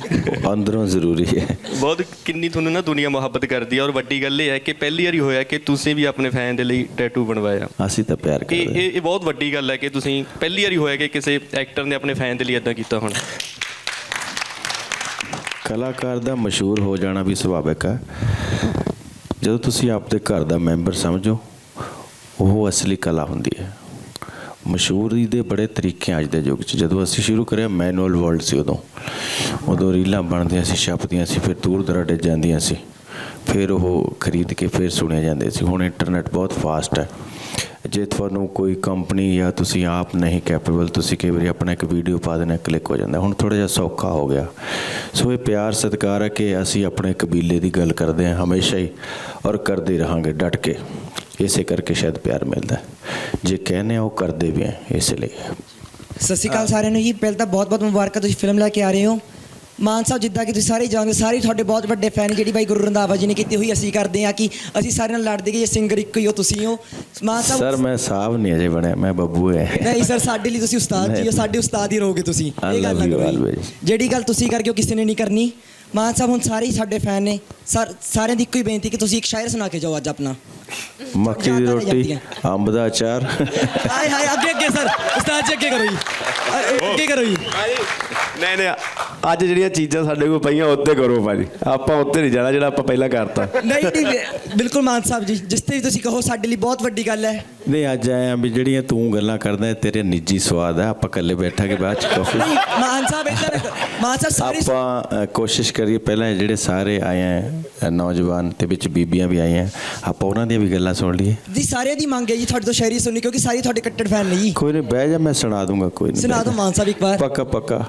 S3: ਅੰਦਰੋਂ ਜ਼ਰੂਰੀ ਹੈ।
S10: ਬਹੁਤ ਕਿੰਨੀ ਤੁਹਾਨੂੰ ਨਾ ਦੁਨੀਆ ਮੁਹੱਬਤ ਕਰਦੀ ਹੈ ਔਰ ਵੱਡੀ ਗੱਲ ਇਹ ਹੈ ਕਿ ਪਹਿਲੀ ਵਾਰੀ ਹੋਇਆ ਕਿ ਤੁਸੀਂ ਵੀ ਆਪਣੇ ਫੈਨ ਦੇ ਲਈ ਟੈਟੂ ਬਣਵਾਇਆ।
S3: ਅਸੀਂ ਤਾਂ ਪਿਆਰ ਕਰਦੇ
S10: ਇਹ ਇਹ ਬਹੁਤ ਵੱਡੀ ਗੱਲ ਹੈ ਕਿ ਤੁਸੀਂ ਪਹਿਲੀ ਵਾਰੀ ਹੋਇਆ ਕਿ ਕਿਸੇ ਐਕਟਰ ਨੇ ਆਪਣੇ ਫੈਨ ਦੇ ਲਈ ਇਦਾਂ ਕੀਤਾ ਹੋਣਾ।
S3: ਕਲਾਕਾਰ ਦਾ ਮਸ਼ਹੂਰ ਹੋ ਜਾਣਾ ਵੀ ਸੁਭਾਵਿਕ ਹੈ। ਜਦੋਂ ਤੁਸੀਂ ਆਪਦੇ ਘਰ ਦਾ ਮੈਂਬਰ ਸਮਝੋ, ਉਹ ਅਸਲੀ ਕਲਾ ਹੁੰਦੀ ਹੈ। ਮਸ਼ਹੂਰੀ ਦੇ ਬੜੇ ਤਰੀਕੇ ਅੱਜ ਦੇ ਯੁੱਗ 'ਚ। ਜਦੋਂ ਅਸੀਂ ਸ਼ੁਰੂ ਕਰਿਆ ਮੈਨੂਅਲ ਵਰਲਡ ਸੀ ਉਦੋਂ। ਉਦੋਂ ਰੀਲਾਂ ਬਣਦੀਆਂ ਸੀ, ਛਪਦੀਆਂ ਸੀ, ਫਿਰ ਦੂਰ ਦਰਾਡੇ ਜਾਂਦੀਆਂ ਸੀ। ਫਿਰ ਉਹ ਖਰੀਦ ਕੇ ਫਿਰ ਸੁਣਿਆ ਜਾਂਦੇ ਸੀ। ਹੁਣ ਇੰਟਰਨੈਟ ਬਹੁਤ ਫਾਸਟ ਹੈ। ਜੇ ਤੁਹਾਨੂੰ ਕੋਈ ਕੰਪਨੀ ਜਾਂ ਤੁਸੀਂ ਆਪ ਨਹੀਂ ਕੈਪੇਬਲ ਤੁਸੀਂ ਕਈ ਵਾਰੀ ਆਪਣਾ ਇੱਕ ਵੀਡੀਓ ਪਾ ਦੇਣਾ ਕਲਿੱਕ ਹੋ ਜਾਂਦਾ। ਹੁਣ ਥੋੜਾ ਜਿਹਾ ਸੌਖਾ ਹੋ ਗਿਆ। ਸੋ ਇਹ ਪਿਆਰ ਸਤਿਕਾਰ ਹੈ ਕਿ ਅਸੀਂ ਆਪਣੇ ਕਬੀਲੇ ਦੀ ਗੱਲ ਕਰਦੇ ਹਾਂ ਹਮੇਸ਼ਾ ਹੀ ਔਰ ਕਰਦੇ ਰਹਾਂਗੇ ਡਟ ਕੇ। ਇਸੇ ਕਰਕੇ ਸ਼ਾਇਦ ਪਿਆਰ ਮਿਲਦਾ। ਜੇ ਕਹਿੰਦੇ ਆ, ਉਹ ਕਰਦੇ ਵੀ ਹੈ ਇਸ ਲਈ।
S1: ਸਤਿ ਸ਼੍ਰੀ ਅਕਾਲ ਸਾਰਿਆਂ ਨੂੰ ਜੀ। ਪਹਿਲਾਂ ਤਾਂ ਬਹੁਤ ਬਹੁਤ ਮੁਬਾਰਕਾਂ। ਤੁਸੀਂ ਫਿਲਮ ਲੈ ਕੇ ਆ ਰਹੇ ਹੋ। ਮਾਨ ਸਾਹਿਬ ਜਿੱਦਾਂ ਕਿ ਤੁਸੀਂ ਸਾਰੇ ਜਾਣਦੇ ਸਾਰੇ ਤੁਹਾਡੇ ਬਹੁਤ ਵੱਡੇ ਫੈਨ ਜਿਹੜੀ ਬਾਈ ਗੁਰੂ ਰੰਧਾਵਾ ਜੀ ਨੇ ਕੀਤੀ ਹੋਈ ਅਸੀਂ ਕਰਦੇ ਹਾਂ ਕਿ ਅਸੀਂ ਸਾਰਿਆਂ ਨਾਲ ਲੜਦੇ ਕਿ ਇਹ ਸਿੰਗਰ ਇੱਕੋ ਹੀ ਹੋ ਤੁਸੀਂ ਹੋ ਮਾਨ
S3: ਸਰ
S1: ਸਾਹਿਬ
S3: ਮੈਂ ਸਾਹਬ ਨਹੀਂ ਅਜੇ ਬਣਿਆ ਮੈਂ ਬੱਬੂ ਹੈ
S1: ਨਹੀਂ ਸਰ ਸਾਡੇ ਲਈ ਤੁਸੀਂ ਉਸਤਾਦ ਜੀ ਹੋ ਸਾਡੇ ਉਸਤਾਦ ਹੀ ਰਹੋਗੇ ਤੁਸੀਂ। ਇਹ ਗੱਲ ਨਾ ਕਰੋ ਜੀ। ਜਿਹੜੀ ਗੱਲ ਤੁਸੀਂ ਕਰਕੇ ਉਹ ਕਿਸੇ ਨੇ ਨਹੀਂ ਕਰਨੀ। ਮਾਨ ਸਾਹਿਬ ਹੁਣ ਸਾਰੇ ਹੀ ਸਾਡੇ ਫੈਨ ਨੇ। ਸਰ ਸਾਰਿਆਂ ਦੀ ਇੱਕੋ ਹੀ ਬੇਨਤੀ ਕਿ ਤੁਸੀਂ ਇੱਕ ਸ਼ਾਇਰ ਸੁਣਾ ਕੇ ਜਾਓ ਅੱਜ ਆਪਣਾ।
S3: ਮੱਕੀ ਦੀ ਰੋਟੀ। ਅੰਬ ਦਾ ਅਚਾਰ।
S11: ਹਾਏ ਹਾਏ ਅੱਗੇ ਅੱਗੇ ਸਰ ਉਸਤਾਦ ਜੀ ਅੱਗੇ ਕਰੋ ਜੀ। ਅੱਗੇ ਕਰੋ ਜੀ।
S4: ਨਹੀਂ ਨਹੀਂ ਅੱਜ ਜਿਹੜੀਆਂ ਚੀਜ਼ਾਂ ਸਾਡੇ ਕੋਲ ਪਈਆਂ ਉੱਤੇ ਕਰੋ ਭਾਜੀ ਆਪਾਂ ਉੱਤੇ ਨਹੀਂ ਜਾਣਾ ਜਿਹੜਾ ਆਪਾਂ ਪਹਿਲਾਂ ਕਰਤਾ।
S1: ਨਹੀਂ ਨਹੀਂ ਬਿਲਕੁਲ ਮਾਨ ਸਾਹਿਬ ਜੀ ਜਿਸ ਤੇ ਵੀ ਤੁਸੀਂ ਕਹੋ ਸਾਡੇ ਲਈ ਬਹੁਤ ਵੱਡੀ ਗੱਲ ਹੈ।
S3: ਨਹੀਂ ਅੱਜ ਆਇਆ ਵੀ ਜਿਹੜੀਆਂ ਤੂੰ ਗੱਲਾਂ ਕਰਦਾ ਤੇਰੇ ਨਿੱਜੀ ਸਵਾਦ ਆ। ਆਪਾਂ ਇਕੱਲੇ ਬੈਠਾਂਗੇ ਬਾਅਦ ਚ ਕਾਫੀ
S1: ਨਹੀਂ ਮਾਨ ਸਾਹਿਬ ਇੱਧਰ ਮਾਨ ਸਾਹਿਬ ਸਾਰੇ
S3: ਆਪਾਂ ਕੋਸ਼ਿਸ਼ ਕਰੀਏ ਪਹਿਲਾਂ ਜਿਹੜੇ ਸਾਰੇ ਆਏ ਆ ਨੌਜਵਾਨ ਤੇ ਵਿੱਚ ਬੀਬੀਆਂ ਵੀ ਆਈਆਂ ਆਪਾਂ ਉਹਨਾਂ ਦੀਆਂ ਵੀ ਗੱਲਾਂ ਸੁਣ ਲਈਏ।
S1: ਜੀ ਸਾਰਿਆਂ ਦੀ ਮੰਗ ਹੈ ਜੀ ਤੁਹਾਡੇ ਤੋਂ ਸ਼ਾਇਰੀ ਸੁਣਨੀ ਕਿਉਂਕਿ ਸਾਰੇ ਤੁਹਾਡੇ ਕੱਟੜ ਫੈਨ ਨੇ ਜੀ।
S3: ਕੋਈ ਨਹੀਂ ਬਹਿ ਜਾ ਮੈਂ ਸੁਣਾ ਦੂੰਗਾ ਕੋਈ ਨਹੀਂ
S1: ਸੁਣਾ ਦਿਓ ਮਾਨ ਸਾਹਿਬ ਇੱਕ ਵਾਰ।
S3: ਪੱਕਾ ਪੱਕਾ।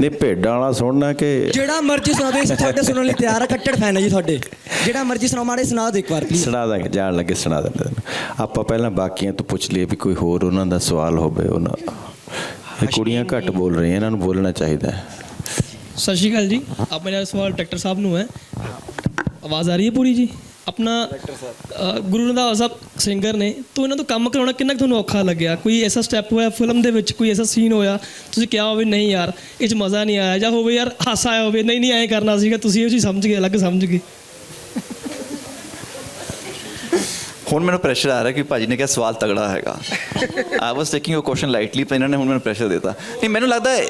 S3: ਨਹੀਂ ਭੇਡਾਂ ਵਾਲਾ ਸੁਣਨਾ ਕਿ
S1: ਜਿਹੜਾ ਮਰਜ਼ੀ ਸੁਣਾ ਅਸੀਂ ਤੁਹਾਡੇ ਸੁਣਨ ਲਈ ਤਿਆਰ ਆ ਕੱਟੜ ਫੈਨ ਹੈ ਜੀ ਤੁਹਾਡੇ। ਜਿਹੜਾ ਮਰਜ਼ੀ ਸੁਣਾਓ ਮਾੜੇ ਸੁਣਾ ਦਿਓ ਇੱਕ ਵਾਰ ਪਲੀਜ਼
S3: ਸੁਣਾ ਦਾਂਗੇ ਜਾਣ ਲੱਗੇ ਸੁਣਾ ਦਿੰਦੇ ਆਪਾਂ ਪਹਿਲਾਂ ਬਾਕੀਆਂ ਤੋਂ ਪੁੱਛ ਲਈਏ ਵੀ ਕੋਈ ਹੋਰ ਉਹਨਾਂ ਦਾ ਸਵਾਲ ਹੋਵੇ ਉਹਨਾਂ ਇਹ ਕੁੜੀਆਂ ਘੱਟ ਬੋਲ ਰਹੀਆਂ ਇਹਨਾਂ ਨੂੰ ਬੋਲਣਾ ਚਾਹੀਦਾ ਹੈ।
S12: ਸਤਿ ਸ਼੍ਰੀ ਅਕਾਲ ਜੀ। ਆਪ ਮੇਰਾ ਸਵਾਲ ਡਾਕਟਰ ਸਾਹਿਬ ਨੂੰ ਹੈ। ਆਵਾਜ਼ ਆ ਰਹੀ ਹੈ ਪੂਰੀ ਜੀ? ਆਪਣਾ ਅ, ਗੁਰੂ ਰੰਧਾਵਾ ਸਾਹਿਬ ਸਿੰਗਰ ਨੇ ਤੋਂ ਇਹਨਾਂ ਤੋਂ ਕੰਮ ਕਰਾਉਣਾ ਕਿੰਨਾ ਕੁ ਤੁਹਾਨੂੰ ਔਖਾ ਲੱਗਿਆ? ਕੋਈ ਐਸਾ ਸਟੈਪ ਹੋਇਆ ਫਿਲਮ ਦੇ ਵਿੱਚ ਕੋਈ ਐਸਾ ਸੀਨ ਹੋਇਆ? ਤੁਸੀਂ ਕਿਹਾ ਹੋਵੇ ਨਹੀਂ ਯਾਰ ਇਹ 'ਚ ਮਜ਼ਾ ਨਹੀਂ ਆਇਆ। ਜਾਂ ਹੋਵੇ ਯਾਰ ਹਾਸਾ ਆਇਆ ਹੋਵੇ। ਨਹੀਂ ਨਹੀਂ ਐਂ ਕਰਨਾ ਸੀਗਾ ਤੁਸੀਂ ਇਹ ਚੀਜ਼ ਸਮਝ ਗਏ ਅਲੱਗ ਸਮਝ ਗਏ।
S13: ਹੁਣ ਮੈਨੂੰ ਪ੍ਰੈਸ਼ਰ ਆ ਰਿਹਾ ਕਿ ਭਾਜੀ ਨੇ ਕਿਹਾ ਸਵਾਲ ਤਗੜਾ ਹੈਗਾ। I was taking your question lightly ਪਰ ਇਹਨਾਂ ਨੇ ਹੁਣ ਮੈਨੂੰ ਪ੍ਰੈਸ਼ਰ ਦਿੱਤਾ। ਨਹੀਂ ਮੈਨੂੰ ਲੱਗਦਾ ਹੈ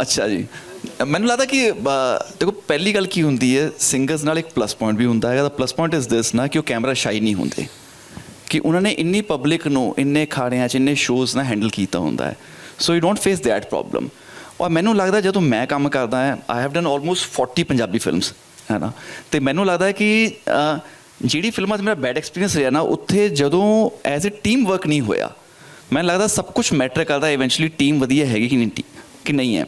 S13: ਅੱਛਾ ਜੀ। ਮੈਨੂੰ ਲੱਗਦਾ ਕਿ ਦੇਖੋ, ਪਹਿਲੀ ਗੱਲ ਕੀ ਹੁੰਦੀ ਹੈ ਸਿੰਗਰਸ ਨਾਲ ਇੱਕ ਪਲੱਸ ਪੁਆਇੰਟ ਵੀ ਹੁੰਦਾ ਹੈਗਾ ਦਾ ਪਲੱਸ ਪੁਆਇੰਟ ਇਜ਼ ਦਿਸ ਨਾ ਕਿ ਉਹ ਕੈਮਰਾ ਸ਼ਾਈ ਨਹੀਂ ਹੁੰਦੇ। ਕਿ ਉਹਨਾਂ ਨੇ ਇੰਨੀ ਪਬਲਿਕ ਨੂੰ, ਇੰਨੇ ਖਾੜਿਆਂ 'ਚ, ਇੰਨੇ ਸ਼ੋਜ਼ ਨਾਲ ਹੈਂਡਲ ਕੀਤਾ ਹੁੰਦਾ ਹੈ। So you don't face that problem ਔਰ ਮੈਨੂੰ ਲੱਗਦਾ ਜਦੋਂ ਮੈਂ ਕੰਮ ਕਰਦਾ ਹਾਂ I have done almost 40 Punjabi films ਹੈ ਨਾ? ਤੇ ਮੈਨੂੰ ਲੱਗਦਾ ਹੈ ਕਿ ਜਿਹੜੀ ਫਿਲਮਾਂ 'ਚ ਮੇਰਾ ਬੈਡ ਐਕਸਪੀਰੀਅੰਸ ਰਿਹਾ ਨਾ, ਉੱਥੇ ਜਦੋਂ ਐਜ਼ ਅ ਟੀਮ ਵਰਕ ਨਹੀਂ ਹੋਇਆ, ਮੈਨੂੰ ਲੱਗਦਾ ਸਭ ਕੁਝ ਮੈਟਰ ਕਰਦਾ ਇਵੈਂਚੁਅਲੀ ਟੀਮ ਵਧੀਆ ਹੈਗੀ ਕਿ ਨਹੀਂ ਟੀ- ਕਿ ਨਹੀਂ ਹੈ।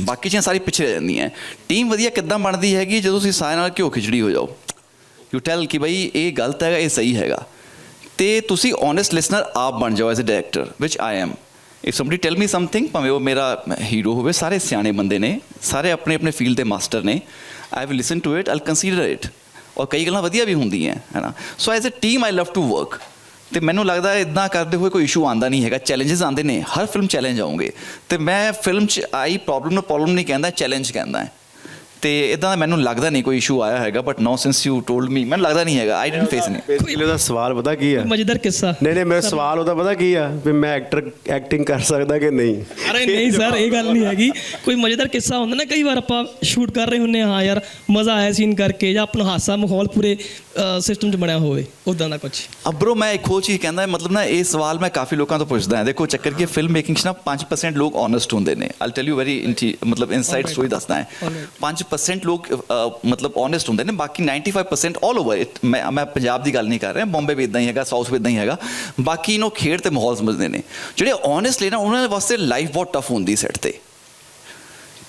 S13: ਬਾਕੀ ਚੀਜ਼ਾਂ ਸਾਰੀ ਪਿੱਛੇ ਰਹਿ ਜਾਂਦੀਆਂ। ਟੀਮ ਵਧੀਆ ਕਿੱਦਾਂ ਬਣਦੀ ਹੈਗੀ, ਜਦੋਂ ਤੁਸੀਂ ਸਾਰਿਆਂ ਨਾਲ ਘਿਓ ਖਿਚੜੀ ਹੋ ਜਾਓ। ਯੂ ਟੈਲ ਕਿ ਬਈ ਇਹ ਗਲਤ ਹੈਗਾ, ਇਹ ਸਹੀ ਹੈਗਾ। ਤੇ ਤੁਸੀਂ ਓਨੈਸਟ ਲਿਸਨਰ ਆਪ ਬਣ ਜਾਓ as a director which I am if somebody tell me something ਭਾਵੇਂ ਉਹ ਮੇਰਾ ਹੀਰੋ ਹੋਵੇ, ਸਾਰੇ ਸਿਆਣੇ ਬੰਦੇ ਨੇ, ਸਾਰੇ ਆਪਣੇ ਆਪਣੇ ਫੀਲਡ ਦੇ ਮਾਸਟਰ ਨੇ I will listen to it I'll consider it ਔਰ ਕਈ ਗੱਲਾਂ ਵਧੀਆ ਵੀ ਹੁੰਦੀਆਂ, ਹੈ ਨਾ। So as a team I love to work ਤੇ ਮੈਨੂੰ ਲੱਗਦਾ ਹੈ ਇਦਾਂ ਕਰਦੇ ਹੋਏ ਕੋਈ ਇਸ਼ੂ ਆਂਦਾ ਨਹੀਂ ਹੈਗਾ। ਚੈਲੰਜਸ ਆਉਂਦੇ ਨੇ, ਹਰ ਫਿਲਮ ਚੈਲੰਜ ਆਉਂਗੇ। ਤੇ ਮੈਂ ਫਿਲਮ 'ਚ ਆਈ ਪ੍ਰੋਬਲਮ ਨੂੰ ਪ੍ਰੋਬਲਮ ਨਹੀਂ ਕਹਿੰਦਾ ਚੈਲੰਜ ਕਹਿੰਦਾ ਤੇ ਇਦਾਂ ਦਾ ਮੈਨੂੰ ਲੱਗਦਾ ਨਹੀਂ ਕੋਈ ਇਸ਼ੂ ਆਇਆ ਹੈਗਾ but now since you told me ਮੈਨੂੰ ਲੱਗਦਾ ਨਹੀਂ ਹੈਗਾ। I didn't face it
S4: basically ਉਹਦਾ ਸਵਾਲ ਪਤਾ ਕੀ ਆ?
S12: ਮਜ਼ੇਦਾਰ ਕਿੱਸਾ?
S4: ਨਹੀਂ ਨਹੀਂ ਮੇਰਾ ਸਵਾਲ ਉਹਦਾ ਪਤਾ ਕੀ ਆ? ਵੀ ਮੈਂ ਐਕਟਰ ਐਕਟਿੰਗ ਕਰ ਸਕਦਾ ਕਿ ਨਹੀਂ?
S12: ਅਰੇ ਨਹੀਂ ਸਰ ਇਹ ਗੱਲ ਨਹੀਂ ਹੈਗੀ। ਕੋਈ ਮਜ਼ੇਦਾਰ ਕਿੱਸਾ ਹੁੰਦਾ ਨਾ ਕਈ ਵਾਰ ਆਪਾਂ ਸ਼ੂਟ ਕਰ ਰਹੇ ਹੁੰਨੇ ਹਾਂ ਯਾਰ ਮਜ਼ਾ ਆਇਆ ਸੀਨ ਕਰਕੇ ਜਾਂ ਆਪਣਾ ਹਾਸਾ ਮਾਹੌਲ ਪੂਰੇ ਸਿਸਟਮ 'ਚ ਬਣਿਆ ਹੋਵੇ ਉਦਾਂ ਦਾ ਕੁਝ
S13: ਅਬਰੋ ਮੈਂ ਇੱਕ ਹੋਰ ਚੀਜ਼ ਕਹਿੰਦਾ ਮਤਲਬ ਨਾ ਇਹ ਸਵਾਲ ਮੈਂ ਕਾਫੀ ਲੋਕਾਂ ਤੋਂ ਪੁੱਛਦਾ ਹਾਂ। ਦੇਖੋ ਚੱਕਰ ਕੀ ਫਿਲਮ ਮੇਕਿੰਗ 'ਚ ਨਾ 5% ਲੋਕ ਓਨੈਸਟ ਹੁੰਦੇ ਨੇ। ਆਈਲ ਟੈਲ ਯੂ ਵੈਰੀ ਮਤਲਬ ਇਨਸਾਈਡ ਸਟੋਰੀ ਦੱਸਦਾ ਹੈ। 5% ਲੋਕ ਮਤਲਬ ਓਨੈਸਟ ਹੁੰਦੇ ਨੇ, ਬਾਕੀ 95% ਆਲ ਓਵਰ ਮੈਂ ਮੈਂ ਪੰਜਾਬ ਦੀ ਗੱਲ ਨਹੀਂ ਕਰ ਰਿਹਾ, ਬੰਬੇ ਵੀ ਇਦਾਂ ਹੀ ਹੈਗਾ ਸਾਊਥ ਵੀ ਇਦਾਂ ਹੀ ਹੈਗਾ। ਬਾਕੀ ਨੂੰ ਖੇਡ ਤੇ ਮਾਹੌਲ ਸਮਝਦੇ ਨੇ। ਜਿਹੜੇ ਓਨੈਸਟ ਨਾ, ਉਹਨਾਂ ਦੇ ਵਾਸਤੇ ਲਾਈਫ ਬਹੁਤ ਟਫ ਹੁੰਦੀ ਸੈੱਟ ਤੇ।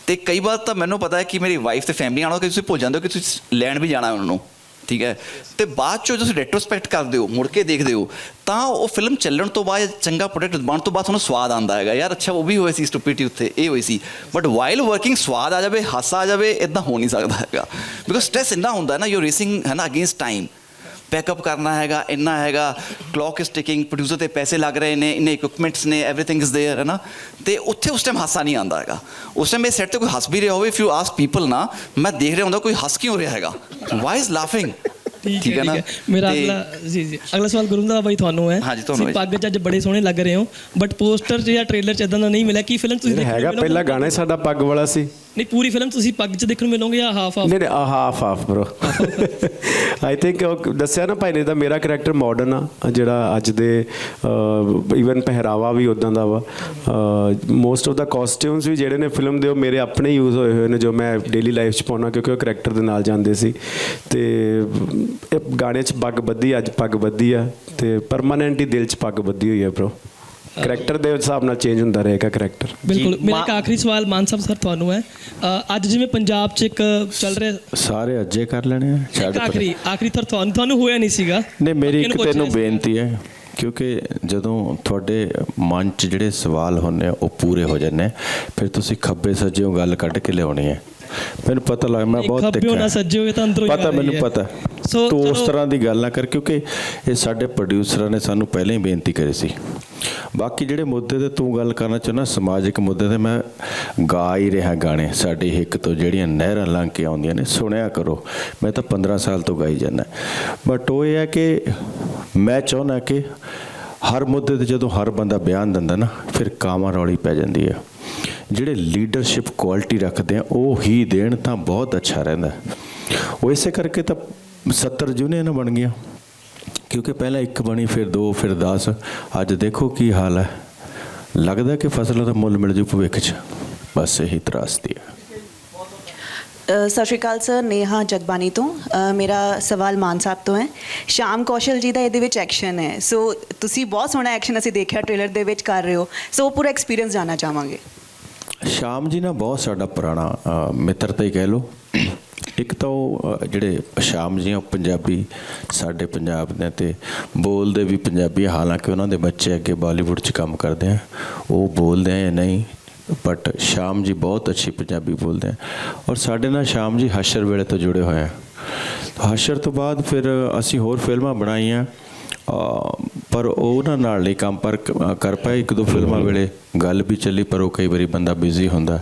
S13: ਤੇ ਕਈ ਵਾਰ ਤਾਂ ਮੈਨੂੰ ਪਤਾ ਹੈ ਕਿ ਮੇਰੀ ਵਾਈਫ ਤੇ ਫੈਮਿਲੀ ਆਣੋ ਕਿ ਤੁਸੀਂ ਭੁੱਲ ਜਾਂਦੇ ਹੋ ਕਿ ਤੁਸੀਂ ਲੈਣ ਵੀ ਜਾਣਾ ਉਹਨਾਂ ਨੂੰ। ਠੀਕ ਹੈ? ਤੇ ਬਾਅਦ ਚੋਂ ਤੁਸੀਂ ਰੈਟਰੋਸਪੈਕਟ ਕਰਦੇ ਹੋ, ਮੁੜ ਕੇ ਦੇਖਦੇ ਹੋ, ਤਾਂ ਉਹ ਫਿਲਮ ਚੱਲਣ ਤੋਂ ਬਾਅਦ ਚੰਗਾ ਪ੍ਰੋਡਕਟ ਬਣ ਤੋਂ ਬਾਅਦ ਤੁਹਾਨੂੰ ਸਵਾਦ ਆਉਂਦਾ ਹੈਗਾ। ਯਾਰ, ਅੱਛਾ, ਉਹ ਵੀ ਹੋਏ ਸੀ ਸਟੂਪਿਟੀ ਉੱਥੇ ਇਹ ਹੋਈ ਸੀ। ਬਟ ਵਾਈਲ ਵਰਕਿੰਗ ਸਵਾਦ ਆ ਜਾਵੇ, ਹਾਸਾ ਆ ਜਾਵੇ ਇਦਾਂ ਹੋ ਨਹੀਂ ਸਕਦਾ ਹੈਗਾ। ਬਿਕੋਜ਼ ਸਟ੍ਰੈਸ ਇੰਨਾ ਹੁੰਦਾ ਹੈ ਨਾ ਯੂ ਰੇਸਿੰਗ ਹੈ ਨਾ ਅਗੇਂਸਟ ਟਾਈਮ ਬੈਕਅਪ ਕਰਨਾ ਹੈਗਾ ਇੰਨਾ ਹੈਗਾ ਕਲੌਕ ਇਜ਼ ਟਿਕਿੰਗ ਪ੍ਰੋਡਿਊਸਰ ਤੇ ਪੈਸੇ ਲੱਗ ਰਹੇ ਨੇ ਇੰਨੇ ਇਕਵਿਪਮੈਂਟਸ ਨੇ ਐਵਰੀਥਿੰਗ ਇਜ਼ ਦੇਅਰ ਹੈ ਨਾ? ਤੇ ਉੱਥੇ ਉਸ ਟਾਈਮ ਹਾਸਾ ਨਹੀਂ ਆਉਂਦਾ ਹੈਗਾ। ਉਸ ਟਾਈਮ ਇਹ ਸੈੱਟ ਤੇ ਕੋਈ ਹੱਸ ਵੀ ਰਿਹਾ ਹੋਵੇ ਇਫ ਯੂ ਆਸਕ ਪੀਪਲ ਨਾ ਮੈਂ ਦੇਖ ਰਿਹਾ ਹੁੰਦਾ ਕੋਈ ਹੱਸ ਕਿਉਂ ਰਿਹਾ ਹੈਗਾ? ਵਾਈ ਇਜ਼ ਲਾਫਿੰਗ
S12: ਠੀਕ ਹੈ ਨਾ? ਮੇਰਾ ਅਗਲਾ ਜੀ ਜੀ। ਅਗਲਾ ਸਵਾਲ ਗੁਰੂ ਦਾ ਬਾਈ ਤੁਹਾਨੂੰ ਹੈ।
S13: ਹਾਂਜੀ, ਤੁਹਾਨੂੰ
S12: ਪੱਗ 'ਚ ਅੱਜ ਬੜੇ ਸੋਹਣੇ ਲੱਗ ਰਹੇ ਹੋ ਬਟ ਪੋਸਟਰ 'ਚ ਜਾਂ ਟ੍ਰੇਲਰ 'ਚ ਇਦਾਂ ਦਾ ਨਹੀਂ ਮਿਲਿਆ। ਕੀ ਫਿਲਮ ਤੁਸੀਂ
S4: ਹੈਗਾ? ਪਹਿਲਾ ਗਾਣਾ ਸਾਡਾ ਪੱਗ ਵਾਲਾ ਸੀ।
S12: ਨਹੀਂ, ਪੂਰੀ ਫਿਲਮ ਤੁਸੀਂ ਪੱਗ 'ਚ ਦੇਖਣ ਨੂੰ ਮਿਲੋਗੇ ਜਾਂ ਹਾਫ ਹਾਫ
S4: ਨਹੀਂ ਨਹੀਂ half half bro I think ਦੱਸਿਆ ਨਾ ਭਾਈ ਨੇ ਤਾਂ ਮੇਰਾ ਕੈਰੈਕਟਰ ਮਾਡਰਨ ਆ, ਜਿਹੜਾ ਅੱਜ ਦੇ ਇਵਨ ਪਹਿਰਾਵਾ ਵੀ ਉਦਾਂ ਦਾ ਵਾ। ਮੋਸਟ ਆਫ ਦਾ ਕਾਸਟਿਊਮਸ ਵੀ ਜਿਹੜੇ ਨੇ ਫਿਲਮ ਦੇ ਉਹ ਮੇਰੇ ਆਪਣੇ ਯੂਜ਼ ਹੋਏ ਹੋਏ ਨੇ, ਜੋ ਮੈਂ ਡੇਲੀ ਲਾਈਫ 'ਚ ਪਾਉਣਾ ਕਿਉਂਕਿ ਉਹ ਕੈਰੈਕਟਰ ਦੇ ਨਾਲ ਜਾਂਦੇ ਸੀ। ਤੇ ਇਹ ਗਾਣੇ 'ਚ ਪੱਗ ਬੱਧੀ, ਅੱਜ ਪੱਗ ਬੱਧੀ ਆ, ਤੇ ਪਰਮਾਨੈਂਟ ਹੀ ਦਿਲ 'ਚ ਪੱਗ ਬੱਧੀ ਹੋਈ ਹੈ ਬ్రో ਕੈਰੈਕਟਰ ਦੇ ਹਿਸਾਬ ਨਾਲ ਚੇਂਜ ਹੁੰਦਾ ਰਹੇਗਾ ਕੈਰੈਕਟਰ
S12: ਬਿਲਕੁਲ ਮੇਰਾ ਇੱਕ ਆਖਰੀ ਸਵਾਲ ਮਾਨ ਸਾਹਿਬ ਸਰ ਤੁਹਾਨੂੰ ਹੈ ਅ, ਅੱਜ ਜਿਵੇਂ ਪੰਜਾਬ 'ਚ ਇੱਕ ਚੱਲ ਰਿਹਾ
S3: ਸਾਰੇ ਅੱਜੇ ਕਰ ਲੈਣੇ ਆ ਛੱਡ
S12: ਇੱਕ
S3: ਪਰੇ।
S12: ਆਖਰੀ ਆਖਰੀ ਤਰ ਤੁਹਾਨੂੰ ਤੁਹਾਨੂੰ ਹੋਇਆ ਨਹੀਂ ਸੀਗਾ
S3: ਨਹੀਂ ਮੇਰੀ
S12: ਬਾਕੀਆਂ
S3: ਇੱਕ
S12: ਨੂੰ
S3: ਤੈਨੂੰ। ਬੇਨਤੀ ਹੈ ਕਿਉਂਕਿ ਜਦੋਂ ਤੁਹਾਡੇ ਮਨ 'ਚ ਜਿਹੜੇ ਸਵਾਲ ਹੁੰਦੇ ਆ ਉਹ ਪੂਰੇ ਹੋ ਜਾਂਦੇ ਆ, ਫਿਰ ਤੁਸੀਂ ਖੱਬੇ ਸੱਜੇੋਂ ਗੱਲ ਕੱਢ ਕੇ ਲਿਆਉਣੀ ਹੈ ਮੈਨੂੰ ਪਤਾ ਲੱਗ ਮੈਂ ਬਹੁਤ
S12: ਖੱਬਿਓਂ ਨਾ ਸੱਜਿਓਂ, ਇਹ ਤਾਂ ਅੰਦਰੋਂ ਹੀ ਆ
S3: ਪਤਾ
S12: ਰਹੀ
S3: ਮੈਨੂੰ
S12: ਹੈ।
S3: ਪਤਾ
S12: ਸੋ
S3: ਤੂੰ ਉਸ
S12: ਚਲੋ-
S3: ਤਰ੍ਹਾਂ ਦੀ ਗੱਲ ਨਾ ਕਰ ਕਿਉਂਕਿ ਇਹ ਸਾਡੇ ਪ੍ਰੋਡਿਊਸਰਾਂ ਨੇ ਸਾਨੂੰ ਪਹਿਲਾਂ ਹੀ ਬੇਨਤੀ ਕਰੀ ਸੀ। ਬਾਕੀ ਜਿਹੜੇ ਮੁੱਦੇ ਤੇ ਤੂੰ ਗੱਲ ਕਰਨਾ ਚਾਹੁੰਦਾ ਸਮਾਜਿਕ ਮੁੱਦੇ ਤੇ ਮੈਂ ਗਾ ਹੀ ਰਿਹਾ ਗਾਣੇ ਸਾਡੇ ਹਿੱਕ ਤੋਂ ਜਿਹੜੀਆਂ ਨਹਿਰਾਂ ਲੰਘ ਕੇ ਆਉਂਦੀਆਂ ਨੇ ਸੁਣਿਆ ਕਰੋ। ਮੈਂ ਤਾਂ 15 ਸਾਲ ਤੋਂ ਗਾਈ ਜਾਂਦਾ। ਬਟ ਉਹ ਇਹ ਹੈ ਕਿ ਮੈਂ ਚਾਹੁੰਦਾ ਕਿ ਹਰ ਮੁੱਦੇ ਤੇ ਜਦੋਂ ਹਰ ਬੰਦਾ ਬਿਆਨ ਦਿੰਦਾ ਨਾ ਫਿਰ ਕਾਵਾਂ ਰੌਲੀ ਪੈ ਜਾਂਦੀ ਹੈ। ਜਿਹੜੇ ਲੀਡਰਸ਼ਿਪ ਕੁਆਲਿਟੀ ਰੱਖਦੇ ਆ, ਉਹ ਹੀ ਦੇਣ ਤਾਂ ਬਹੁਤ ਅੱਛਾ ਰਹਿੰਦਾ ਉਹ ਇਸੇ ਕਰਕੇ ਤਾਂ 70 ਯੂਨੀਅਨ ਬਣ ਗਈਆਂ। ਕਿਉਂਕਿ ਪਹਿਲਾਂ ਇੱਕ ਬਣੀ, ਫਿਰ ਦੋ, ਫਿਰ 10 ਅੱਜ ਦੇਖੋ ਕੀ ਹਾਲ ਹੈ। ਲੱਗਦਾ ਕਿ ਫਸਲਾਂ ਦਾ ਮੁੱਲ ਮਿਲ ਜੂ ਭਵਿੱਖ 'ਚ। ਬਸ ਇਹੀ ਤਰਾਸਦੀ ਹੈ।
S14: ਸਤਿ ਸ਼੍ਰੀ ਅਕਾਲ ਸਰ, ਨੇਹਾ ਜਗਬਾਨੀ ਤੋਂ। ਮੇਰਾ ਸਵਾਲ ਮਾਨ ਸਾਹਿਬ ਤੋਂ ਹੈ। ਸ਼ਾਮ ਕੌਸ਼ਲ ਜੀ ਦਾ ਇਹਦੇ ਵਿੱਚ ਐਕਸ਼ਨ ਹੈ। ਸੋ ਤੁਸੀਂ ਬਹੁਤ ਸੋਹਣਾ ਐਕਸ਼ਨ ਅਸੀਂ ਦੇਖਿਆ ਟ੍ਰੇਲਰ ਦੇ ਵਿੱਚ ਕਰ ਰਹੇ ਹੋ। ਸੋ ਉਹ ਪੂਰਾ ਐਕਸਪੀਰੀਅੰਸ ਜਾਨਣਾ ਚਾਹਾਂਗੇ।
S3: ਸ਼ਾਮ ਜੀ ਨਾ ਬਹੁਤ ਸਾਡਾ ਪੁਰਾਣਾ ਮਿੱਤਰਤਾ ਹੀ ਕਹਿ ਲਓ। ਇੱਕ ਤਾਂ ਉਹ ਜਿਹੜੇ ਸ਼ਾਮ ਜੀ ਆ ਉਹ ਪੰਜਾਬੀ ਸਾਡੇ ਪੰਜਾਬ ਦੇ ਤੇ ਬੋਲਦੇ ਵੀ ਪੰਜਾਬੀ ਹਾਲਾਂਕਿ ਉਹਨਾਂ ਦੇ ਬੱਚੇ ਅੱਗੇ ਬਾਲੀਵੁੱਡ 'ਚ ਕੰਮ ਕਰਦੇ ਆ, ਉਹ ਬੋਲਦੇ ਆ ਜਾਂ ਨਹੀਂ ਬਟ ਸ਼ਾਮ ਜੀ ਬਹੁਤ ਅੱਛੀ ਪੰਜਾਬੀ ਬੋਲਦੇ ਆ। ਔਰ ਸਾਡੇ ਨਾਲ ਸ਼ਾਮ ਜੀ ਹਸ਼ਰ ਵੇਲੇ ਤੋਂ ਜੁੜੇ ਹੋਏ ਆ। ਹਸ਼ਰ ਤੋਂ ਬਾਅਦ ਫਿਰ ਅਸੀਂ ਹੋਰ ਫਿਲਮਾਂ ਬਣਾਈਆਂ ਪਰ ਉਹਨਾਂ ਨਾਲ ਨਹੀਂ ਕੰਮ ਪਰ ਕਰ ਪਾਏ। ਇੱਕ ਦੋ ਫਿਲਮਾਂ ਵੇਲੇ ਗੱਲ ਵੀ ਚੱਲੀ ਪਰ ਉਹ ਕਈ ਵਾਰੀ ਬੰਦਾ ਬਿਜ਼ੀ ਹੁੰਦਾ।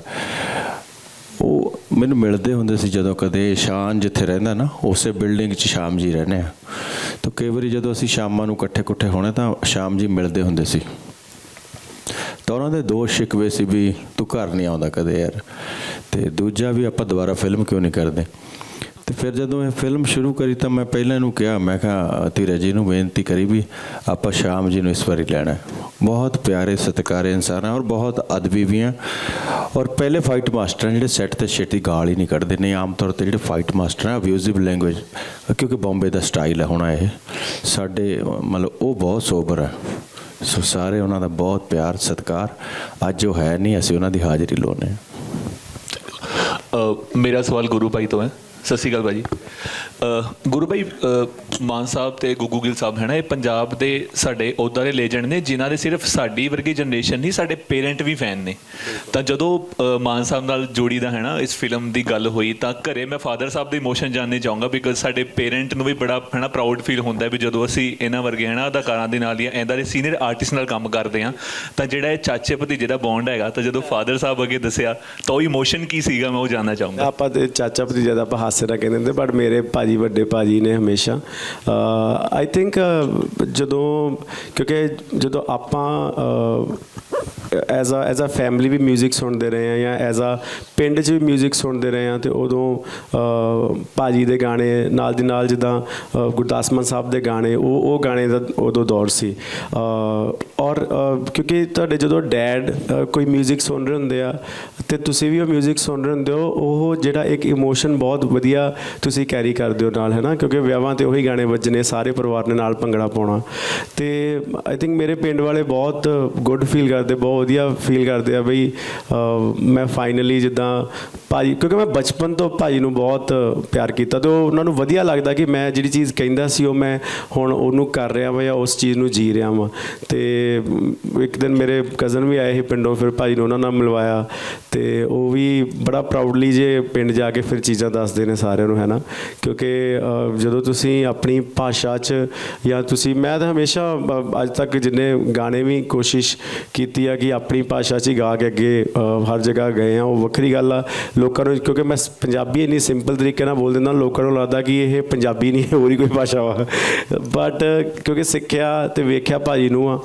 S3: ਉਹ ਮੈਨੂੰ ਮਿਲਦੇ ਹੁੰਦੇ ਸੀ ਜਦੋਂ ਕਦੇ ਸ਼ਾਨ ਜਿੱਥੇ ਰਹਿੰਦਾ ਨਾ ਉਸੇ ਬਿਲਡਿੰਗ 'ਚ ਸ਼ਾਮ ਜੀ ਰਹਿੰਦੇ ਆ। ਤਾਂ ਕਈ ਵਾਰੀ ਜਦੋਂ ਅਸੀਂ ਸ਼ਾਮਾਂ ਨੂੰ ਇਕੱਠੇ ਇਕੱਠੇ ਹੋਣੇ ਤਾਂ ਸ਼ਾਮ ਜੀ ਮਿਲਦੇ ਹੁੰਦੇ ਸੀ। ਤਾਂ ਉਹਨਾਂ ਦੇ ਦੋ ਸ਼ਿਕਵੇ ਸੀ ਵੀ ਤੂੰ ਘਰ ਨਹੀਂ ਆਉਂਦਾ ਕਦੇ ਯਾਰ। ਤੇ ਦੂਜਾ ਵੀ ਆਪਾਂ ਦੁਬਾਰਾ ਫਿਲਮ ਕਿਉਂ ਨਹੀਂ ਕਰਦੇ? ਤੇ ਫਿਰ ਜਦੋਂ ਇਹ ਫਿਲਮ ਸ਼ੁਰੂ ਕਰੀ ਤਾਂ ਮੈਂ ਪਹਿਲਾਂ ਇਹਨੂੰ ਕਿਹਾ, ਮੈਂ ਕਿਹਾ ਧੀਰਜ ਜੀ ਨੂੰ ਬੇਨਤੀ ਕਰੀ ਵੀ ਆਪਾਂ ਸ਼ਾਮ ਜੀ ਨੂੰ ਇਸ ਵਾਰੀ ਲੈਣਾ ਬਹੁਤ ਪਿਆਰੇ, ਸਤਿਕਾਰੇ ਇਨਸਾਨ ਆ ਔਰ ਬਹੁਤ ਅਦਬੀ ਵੀ ਆ। ਔਰ ਪਹਿਲੇ ਫਾਈਟ ਮਾਸਟਰ ਆ ਜਿਹੜੇ ਸੈੱਟ ਤੇ ਛੇਤੀ ਗਾਲ ਹੀ ਨਹੀਂ ਕੱਢਦੇ ਨੇ, ਆਮ ਤੌਰ ਤੇ ਜਿਹੜੇ ਫਾਈਟ ਮਾਸਟਰ ਆ ਅਬਿਊਜ਼ਿਵ ਲੈਂਗੁਏਜ ਕਿਉਂਕਿ ਬੰਬੇ ਦਾ ਸਟਾਈਲ ਹੈ ਹੋਣਾ ਇਹ। ਸਾਡੇ, ਮਤਲਬ ਉਹ ਬਹੁਤ ਸੋਬਰ ਹੈ ਸੋ ਸਾਰੇ ਉਹਨਾਂ ਦਾ ਬਹੁਤ ਪਿਆਰ, ਸਤਿਕਾਰ। ਅੱਜ ਉਹ ਹੈ ਨਹੀਂ, ਅਸੀਂ ਉਹਨਾਂ ਦੀ ਹਾਜ਼ਰੀ ਲਾਉਂਦੇ ਹਾਂ।
S15: ਮੇਰਾ ਸਵਾਲ ਗੁਰੂ ਭਾਈ ਤੋਂ ਹੈ। ਸਤਿ ਸ਼੍ਰੀ ਅਕਾਲ ਭਾਜੀ। ਅ, ਗੁਰੂ ਭਾਈ ਮਾਨ ਸਾਹਿਬ ਤੇ ਗੁੱਗੂ ਗਿੱਲ ਸਾਹਿਬ ਹੈ ਨਾ ਇਹ ਪੰਜਾਬ ਦੇ ਸਾਡੇ ਉਹਦਾ ਦੇ ਲੈਜੈਂਡ ਨੇ ਜਿਨ੍ਹਾਂ ਦੇ ਸਿਰਫ ਸਾਡੀ ਵਰਗੀ ਜਨਰੇਸ਼ਨ ਨਹੀਂ ਸਾਡੇ ਪੇਰੈਂਟ ਵੀ ਫੈਨ ਨੇ। ਤਾਂ ਜਦੋਂ ਮਾਨ ਸਾਹਿਬ ਨਾਲ ਜੋੜੀ ਦਾ ਹੈ ਨਾ ਇਸ ਫਿਲਮ ਦੀ ਗੱਲ ਹੋਈ ਤਾਂ ਘਰੇ ਮੈਂ ਫਾਦਰ ਸਾਹਿਬ ਦੇ ਇਮੋਸ਼ਨ ਜਾਣਨੇ ਚਾਹੂੰਗਾ ਬਿਕਾਜ਼ ਸਾਡੇ ਪੇਰੈਂਟ ਨੂੰ ਵੀ ਬੜਾ ਹੈ ਨਾ ਪ੍ਰਾਊਡ ਫੀਲ ਹੁੰਦਾ ਵੀ ਜਦੋਂ ਅਸੀਂ ਇਹਨਾਂ ਵਰਗੇ ਹੈ ਨਾ ਅਦਾਕਾਰਾਂ ਦੇ ਨਾਲ ਜਾਂ ਐਂਦਾ ਦੇ ਸੀਨੀਅਰ ਆਰਟਿਸਟ ਨਾਲ ਕੰਮ ਕਰਦੇ ਆ ਤਾਂ ਜਿਹੜਾ ਇਹ ਚਾਚੇ ਭਤੀਜੇ ਦਾ ਬੌਂਡ ਹੈਗਾ ਤਾਂ ਜਦੋਂ ਫਾਦਰ ਸਾਹਿਬ ਅੱਗੇ ਦੱਸਿਆ ਤਾਂ ਉਹ ਇਮੋਸ਼ਨ ਕੀ ਸੀਗਾ ਮੈਂ ਉਹ ਜਾਣਨਾ ਚਾਹੂੰਗਾ।
S4: ਆਪਾਂ ਤੇ ਚਾਚਾ ਭਤੀਜਾ ਦਾ ਆਪਾਂ ਹਾਸੇ ਨਾਲ ਕਹਿੰਦੇ ਹੁੰਦੇ ਬਟ ਮੇਰੇ ਭਾਜੀ, ਵੱਡੇ ਭਾਜੀ ਨੇ ਹਮੇਸ਼ਾ। ਆਈ ਥਿੰਕ ਜਦੋਂ, ਕਿਉਂਕਿ ਜਦੋਂ ਆਪਾਂ as a as a family ਵੀ 뮤직 ਸੁਣਦੇ ਰਹੇ ਆ ਜਾਂ ਐਜ਼ ਅ ਪਿੰਡ 'ਚ ਵੀ 뮤직 ਸੁਣਦੇ ਰਹੇ ਆ ਤੇ ਉਦੋਂ ਅ, ਭਾਜੀ ਦੇ ਗਾਣੇ ਨਾਲ ਦੀ ਨਾਲ ਜਿੱਦਾਂ ਅ, ਗੁਰਦਾਸ ਮਾਨ ਸਾਹਿਬ ਦੇ ਗਾਣੇ ਉਹ ਉਹ ਗਾਣੇ ਦਾ ਉਦੋਂ ਦੌਰ ਸੀ ਅ, ਔਰ ਅ, ਕਿਉਂਕਿ ਤੁਹਾਡੇ ਜਦੋਂ ਡੈਡ ਕੋਈ 뮤직 ਸੁਣ ਰਹੇ ਹੁੰਦੇ ਆ ਤੇ ਤੁਸੀਂ ਵੀ ਉਹ 뮤직 ਸੁਣ ਰਹੇ ਹੁੰਦੇ ਹੋ ਉਹ ਜਿਹੜਾ ਇੱਕ ਇਮੋਸ਼ਨ ਬਹੁਤ ਵਧੀਆ ਤੁਸੀਂ ਕੈਰੀ ਕਰਦੇ ਹੋ ਨਾਲ ਹੈ ਨਾ ਕਿਉਂਕਿ ਵਿਆਹਾਂ ਤੇ ਉਹੀ ਗਾਣੇ ਵੱਜਣੇ ਸਾਰੇ ਪਰਿਵਾਰ ਨੇ ਨਾਲ ਭੰਗੜਾ ਪਾਉਣਾ ਤੇ ਆਈ ਥਿੰਕ ਮੇਰੇ ਪਿੰਡ ਵਾਲੇ ਬਹੁਤ ਗੁੱਡ ਫੀਲ ਕਰਦੇ ਬਹੁਤ ਵਧੀਆ ਫੀਲ ਕਰਦੇ ਆ ਬਈ ਮੈਂ ਫਾਈਨਲੀ ਜਿੱਦਾਂ ਭਾਜੀ, ਕਿਉਂਕਿ ਮੈਂ ਬਚਪਨ ਤੋਂ ਭਾਜੀ ਨੂੰ ਬਹੁਤ ਪਿਆਰ ਕੀਤਾ ਤੇ ਉਹ ਉਹਨਾਂ ਨੂੰ ਵਧੀਆ ਲੱਗਦਾ ਕਿ ਮੈਂ ਜਿਹੜੀ ਚੀਜ਼ ਕਹਿੰਦਾ ਸੀ ਉਹ ਮੈਂ ਹੁਣ ਉਹਨੂੰ ਕਰ ਰਿਹਾ ਵਾਂ ਜਾਂ ਉਸ ਚੀਜ਼ ਨੂੰ ਜੀ ਰਿਹਾ ਵਾਂ। ਤੇ ਇੱਕ ਦਿਨ ਮੇਰੇ ਕਜ਼ਨ ਵੀ ਆਏ ਸੀ ਪਿੰਡੋਂ, ਫਿਰ ਭਾਜੀ ਨੂੰ ਉਹਨਾਂ ਨਾਲ ਮਿਲਵਾਇਆ ਤੇ ਉਹ ਵੀ ਬੜਾ ਪ੍ਰਾਊਡਲੀ ਜੇ ਪਿੰਡ ਜਾ ਕੇ ਫਿਰ ਚੀਜ਼ਾਂ ਦੱਸਦੇ ਨੇ ਸਾਰਿਆਂ ਨੂੰ ਹੈ ਨਾ ਕਿਉਂਕਿ ਜਦੋਂ ਤੁਸੀਂ ਆਪਣੀ ਭਾਸ਼ਾ 'ਚ ਜਾਂ ਤੁਸੀਂ, ਮੈਂ ਤਾਂ ਹਮੇਸ਼ਾ ਅੱਜ ਤੱਕ ਜਿੰਨੇ ਗਾਣੇ ਵੀ ਕੋਸ਼ਿਸ਼ ਕੀਤੀ ਆ ਕਿ ਆਪਣੀ ਭਾਸ਼ਾ 'ਚ ਹੀ ਗਾ ਕੇ ਅੱਗੇ ਹਰ ਜਗ੍ਹਾ ਗਏ ਆ ਉਹ ਵੱਖਰੀ ਗੱਲ ਆ। ਲੋਕਾਂ ਨੂੰ ਕਿਉਂਕਿ ਮੈਂ ਪੰਜਾਬੀ ਇੰਨੀ ਸਿੰਪਲ ਤਰੀਕੇ ਨਾਲ ਬੋਲ ਦਿੰਦਾ ਲੋਕਾਂ ਨੂੰ ਲੱਗਦਾ ਕਿ ਇਹ ਪੰਜਾਬੀ ਨਹੀਂ, ਹੋਰ ਹੀ ਕੋਈ ਭਾਸ਼ਾ ਵਾ। ਬਟ ਕਿਉਂਕਿ ਸਿੱਖਿਆ ਤੇ ਵੇਖਿਆ ਭਾਜੀ ਨੂੰ ਆ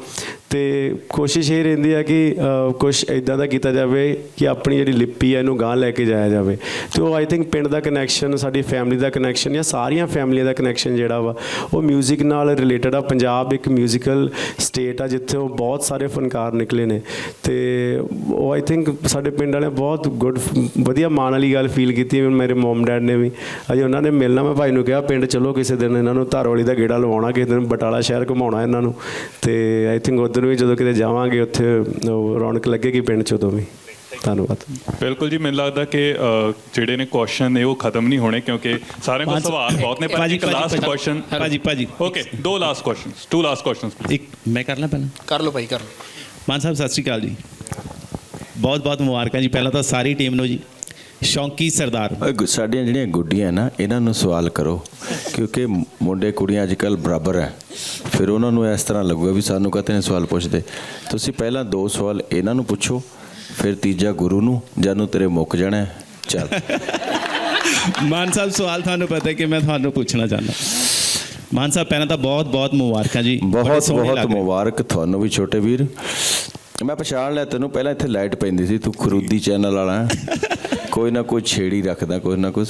S4: ਤੇ ਕੋਸ਼ਿਸ਼ ਇਹ ਰਹਿੰਦੀ ਆ ਕਿ ਕੁਝ ਇਦਾਂ ਦਾ ਕੀਤਾ ਜਾਵੇ ਕਿ ਆਪਣੀ ਜਿਹੜੀ ਲਿਪੀ ਹੈ ਇਹਨੂੰ ਗਾਂ ਲੈ ਕੇ ਜਾਇਆ ਜਾਵੇ ਤੇ ਉਹ ਆਈ ਥਿੰਕ ਪਿੰਡ ਦਾ ਕਨੈਕਸ਼ਨ ਸਾਡੀ ਫੈਮਿਲੀ ਦਾ ਕਨੈਕਸ਼ਨ ਜਾਂ ਸਾਰੀਆਂ ਫੈਮਲੀਆਂ ਦਾ ਕਨੈਕਸ਼ਨ ਜਿਹੜਾ ਵਾ ਉਹ 뮤직 ਨਾਲ ਰਿਲੇਟਡ ਆ ਪੰਜਾਬ ਇੱਕ 뮤지컬 ਸਟੇਟ ਆ ਜਿੱਥੇ ਉਹ ਬਹੁਤ ਸਾਰੇ ਫਨਕਾਰ ਨਿਕਲੇ ਨੇ ਤੇ ਉਹ ਆਈ ਥਿੰਕ ਸਾਡੇ ਪਿੰਡ ਵਾਲੇ ਬਹੁਤ ਗੁੱਡ ਵਧੀਆ ਮਾਣ ਵਾਲੀ ਗੱਲ ਫੀਲ ਕੀਤੀ ਹੈ ਮੇਰੇ ਮਮ ਡੈਡ ਨੇ ਵੀ ਅਜੇ ਉਹਨਾਂ ਨੇ ਮਿਲਣਾ ਮੈਂ ਭਾਈ ਨੂੰ ਕਿਹਾ ਪਿੰਡ ਚਲੋ ਕਿਸੇ ਦਿਨ ਇਹਨਾਂ ਨੂੰ ਧਾਰਵਾਲੀ ਦਾ ਗੇੜਾ ਲਵਾਉਣਾ ਕਿਸੇ ਦਿਨ ਬਟਾਲਾ ਸ਼ਹਿਰ ਘੁਮਾਉਣਾ ਇਹਨਾਂ ਨੂੰ ਤੇ ਆਈ ਥਿੰਕ ਉਧਰ ਵੀ ਜਦੋਂ ਕਿਤੇ ਜਾਵਾਂਗੇ ਉੱਥੇ ਉਹ ਰੌਣਕ ਲੱਗੇਗੀ ਪਿੰਡ ਚ ਉਦੋਂ ਵੀ। ਧੰਨਵਾਦ।
S16: ਬਿਲਕੁਲ ਜੀ ਮੈਨੂੰ ਲੱਗਦਾ ਕਿ ਜਿਹੜੇ ਨੇ ਕੁਐਸਚਨ ਨੇ ਉਹ ਖਤਮ ਨਹੀਂ ਹੋਣੇ ਕਿਉਂਕਿ ਸਾਰਿਆਂ ਕੋਲ ਸਵਾਲ ਬਹੁਤ ਨੇ ਪਰ ਇੱਕ
S17: ਭਾਜੀ,
S16: ਲਾਸਟ ਕੁਐਸਚਨ
S17: ਭਾਜੀ, ਭਾਜੀ।
S16: ਓਕੇ ਦੋ last questions two last questions
S17: ਇੱਕ ਮੈਂ ਕਰ ਲਾਂ ਪਹਿਲਾਂ?
S18: ਕਰ ਲਓ ਭਾਈ ਕਰ ਲਓ।
S17: ਮਾਨ ਸਾਹਿਬ ਸਤਿ ਸ਼੍ਰੀ ਅਕਾਲ ਜੀ। ਬਹੁਤ ਬਹੁਤ ਮੁਬਾਰਕਾਂ ਜੀ। ਪਹਿਲਾਂ ਤਾਂ ਸਾਰੀ ਟੀਮ ਨੂੰ ਜੀ। ਸ਼ੌਂਕੀ ਸਰਦਾਰ।
S3: ਸਾਡੀਆਂ ਜਿਹੜੀਆਂ ਗੁੱਡੀਆਂ ਨਾ ਇਹਨਾਂ ਨੂੰ ਸਵਾਲ ਕਰੋ ਕਿਉਂਕਿ ਮੁੰਡੇ ਕੁੜੀਆਂ ਅੱਜ ਕੱਲ ਬਰਾਬਰ ਹੈ। ਫਿਰ ਉਹਨਾਂ ਨੂੰ ਇਸ ਤਰ੍ਹਾਂ ਲੱਗੂਗਾ ਵੀ ਸਾਨੂੰ ਕਹਤੇ ਨੇ ਸਵਾਲ ਪੁੱਛਦੇ। ਤੁਸੀਂ ਪਹਿਲਾਂ ਦੋ ਸਵਾਲ ਇਹਨਾਂ ਨੂੰ ਪੁੱਛੋ ਫਿਰ ਤੀਜਾ ਗੁਰੂ ਨੂੰ ਜਾਨੂੰ ਤੇਰੇ ਮੁੱਕ ਜਾਣਾ ਹੈ। ਚੱਲ। *laughs*
S17: ਮਾਨ ਸਾਹਿਬ ਸਵਾਲ ਤੁਹਾਨੂੰ ਪਤਾ ਹੈ ਕਿ ਮੈਂ ਤੁਹਾਨੂੰ ਪੁੱਛਣਾ ਚਾਹੁੰਦਾ। ਮਾਨ ਸਾਹਿਬ ਪਹਿਲਾਂ ਤਾਂ ਬਹੁਤ ਬਹੁਤ ਮੁਬਾਰਕਾਂ ਜੀ। ਬੜੇ
S3: ਬਹੁਤ
S17: ਸੋਹਣੇ
S3: ਬਹੁਤ
S17: ਲੱਗ ਰਹੇ।
S3: ਮੁਬਾਰਕ ਤੁਹਾਨੂੰ ਵੀ ਛੋਟੇ ਵੀਰ। ਮੈਂ ਪਛਾਣ ਲਿਆ ਤੈਨੂੰ ਪਹਿਲਾਂ ਇੱਥੇ ਲਾਈਟ ਪੈਂਦੀ ਸੀ ਤੂੰ ਖਰੂਦੀ ਚੈਨਲ ਵਾਲਾ ਹੈ। ਕੋਈ ਨਾ ਕੋਈ ਛੇੜੀ ਰੱਖਦਾ ਕੋਈ ਨਾ ਕੁਝ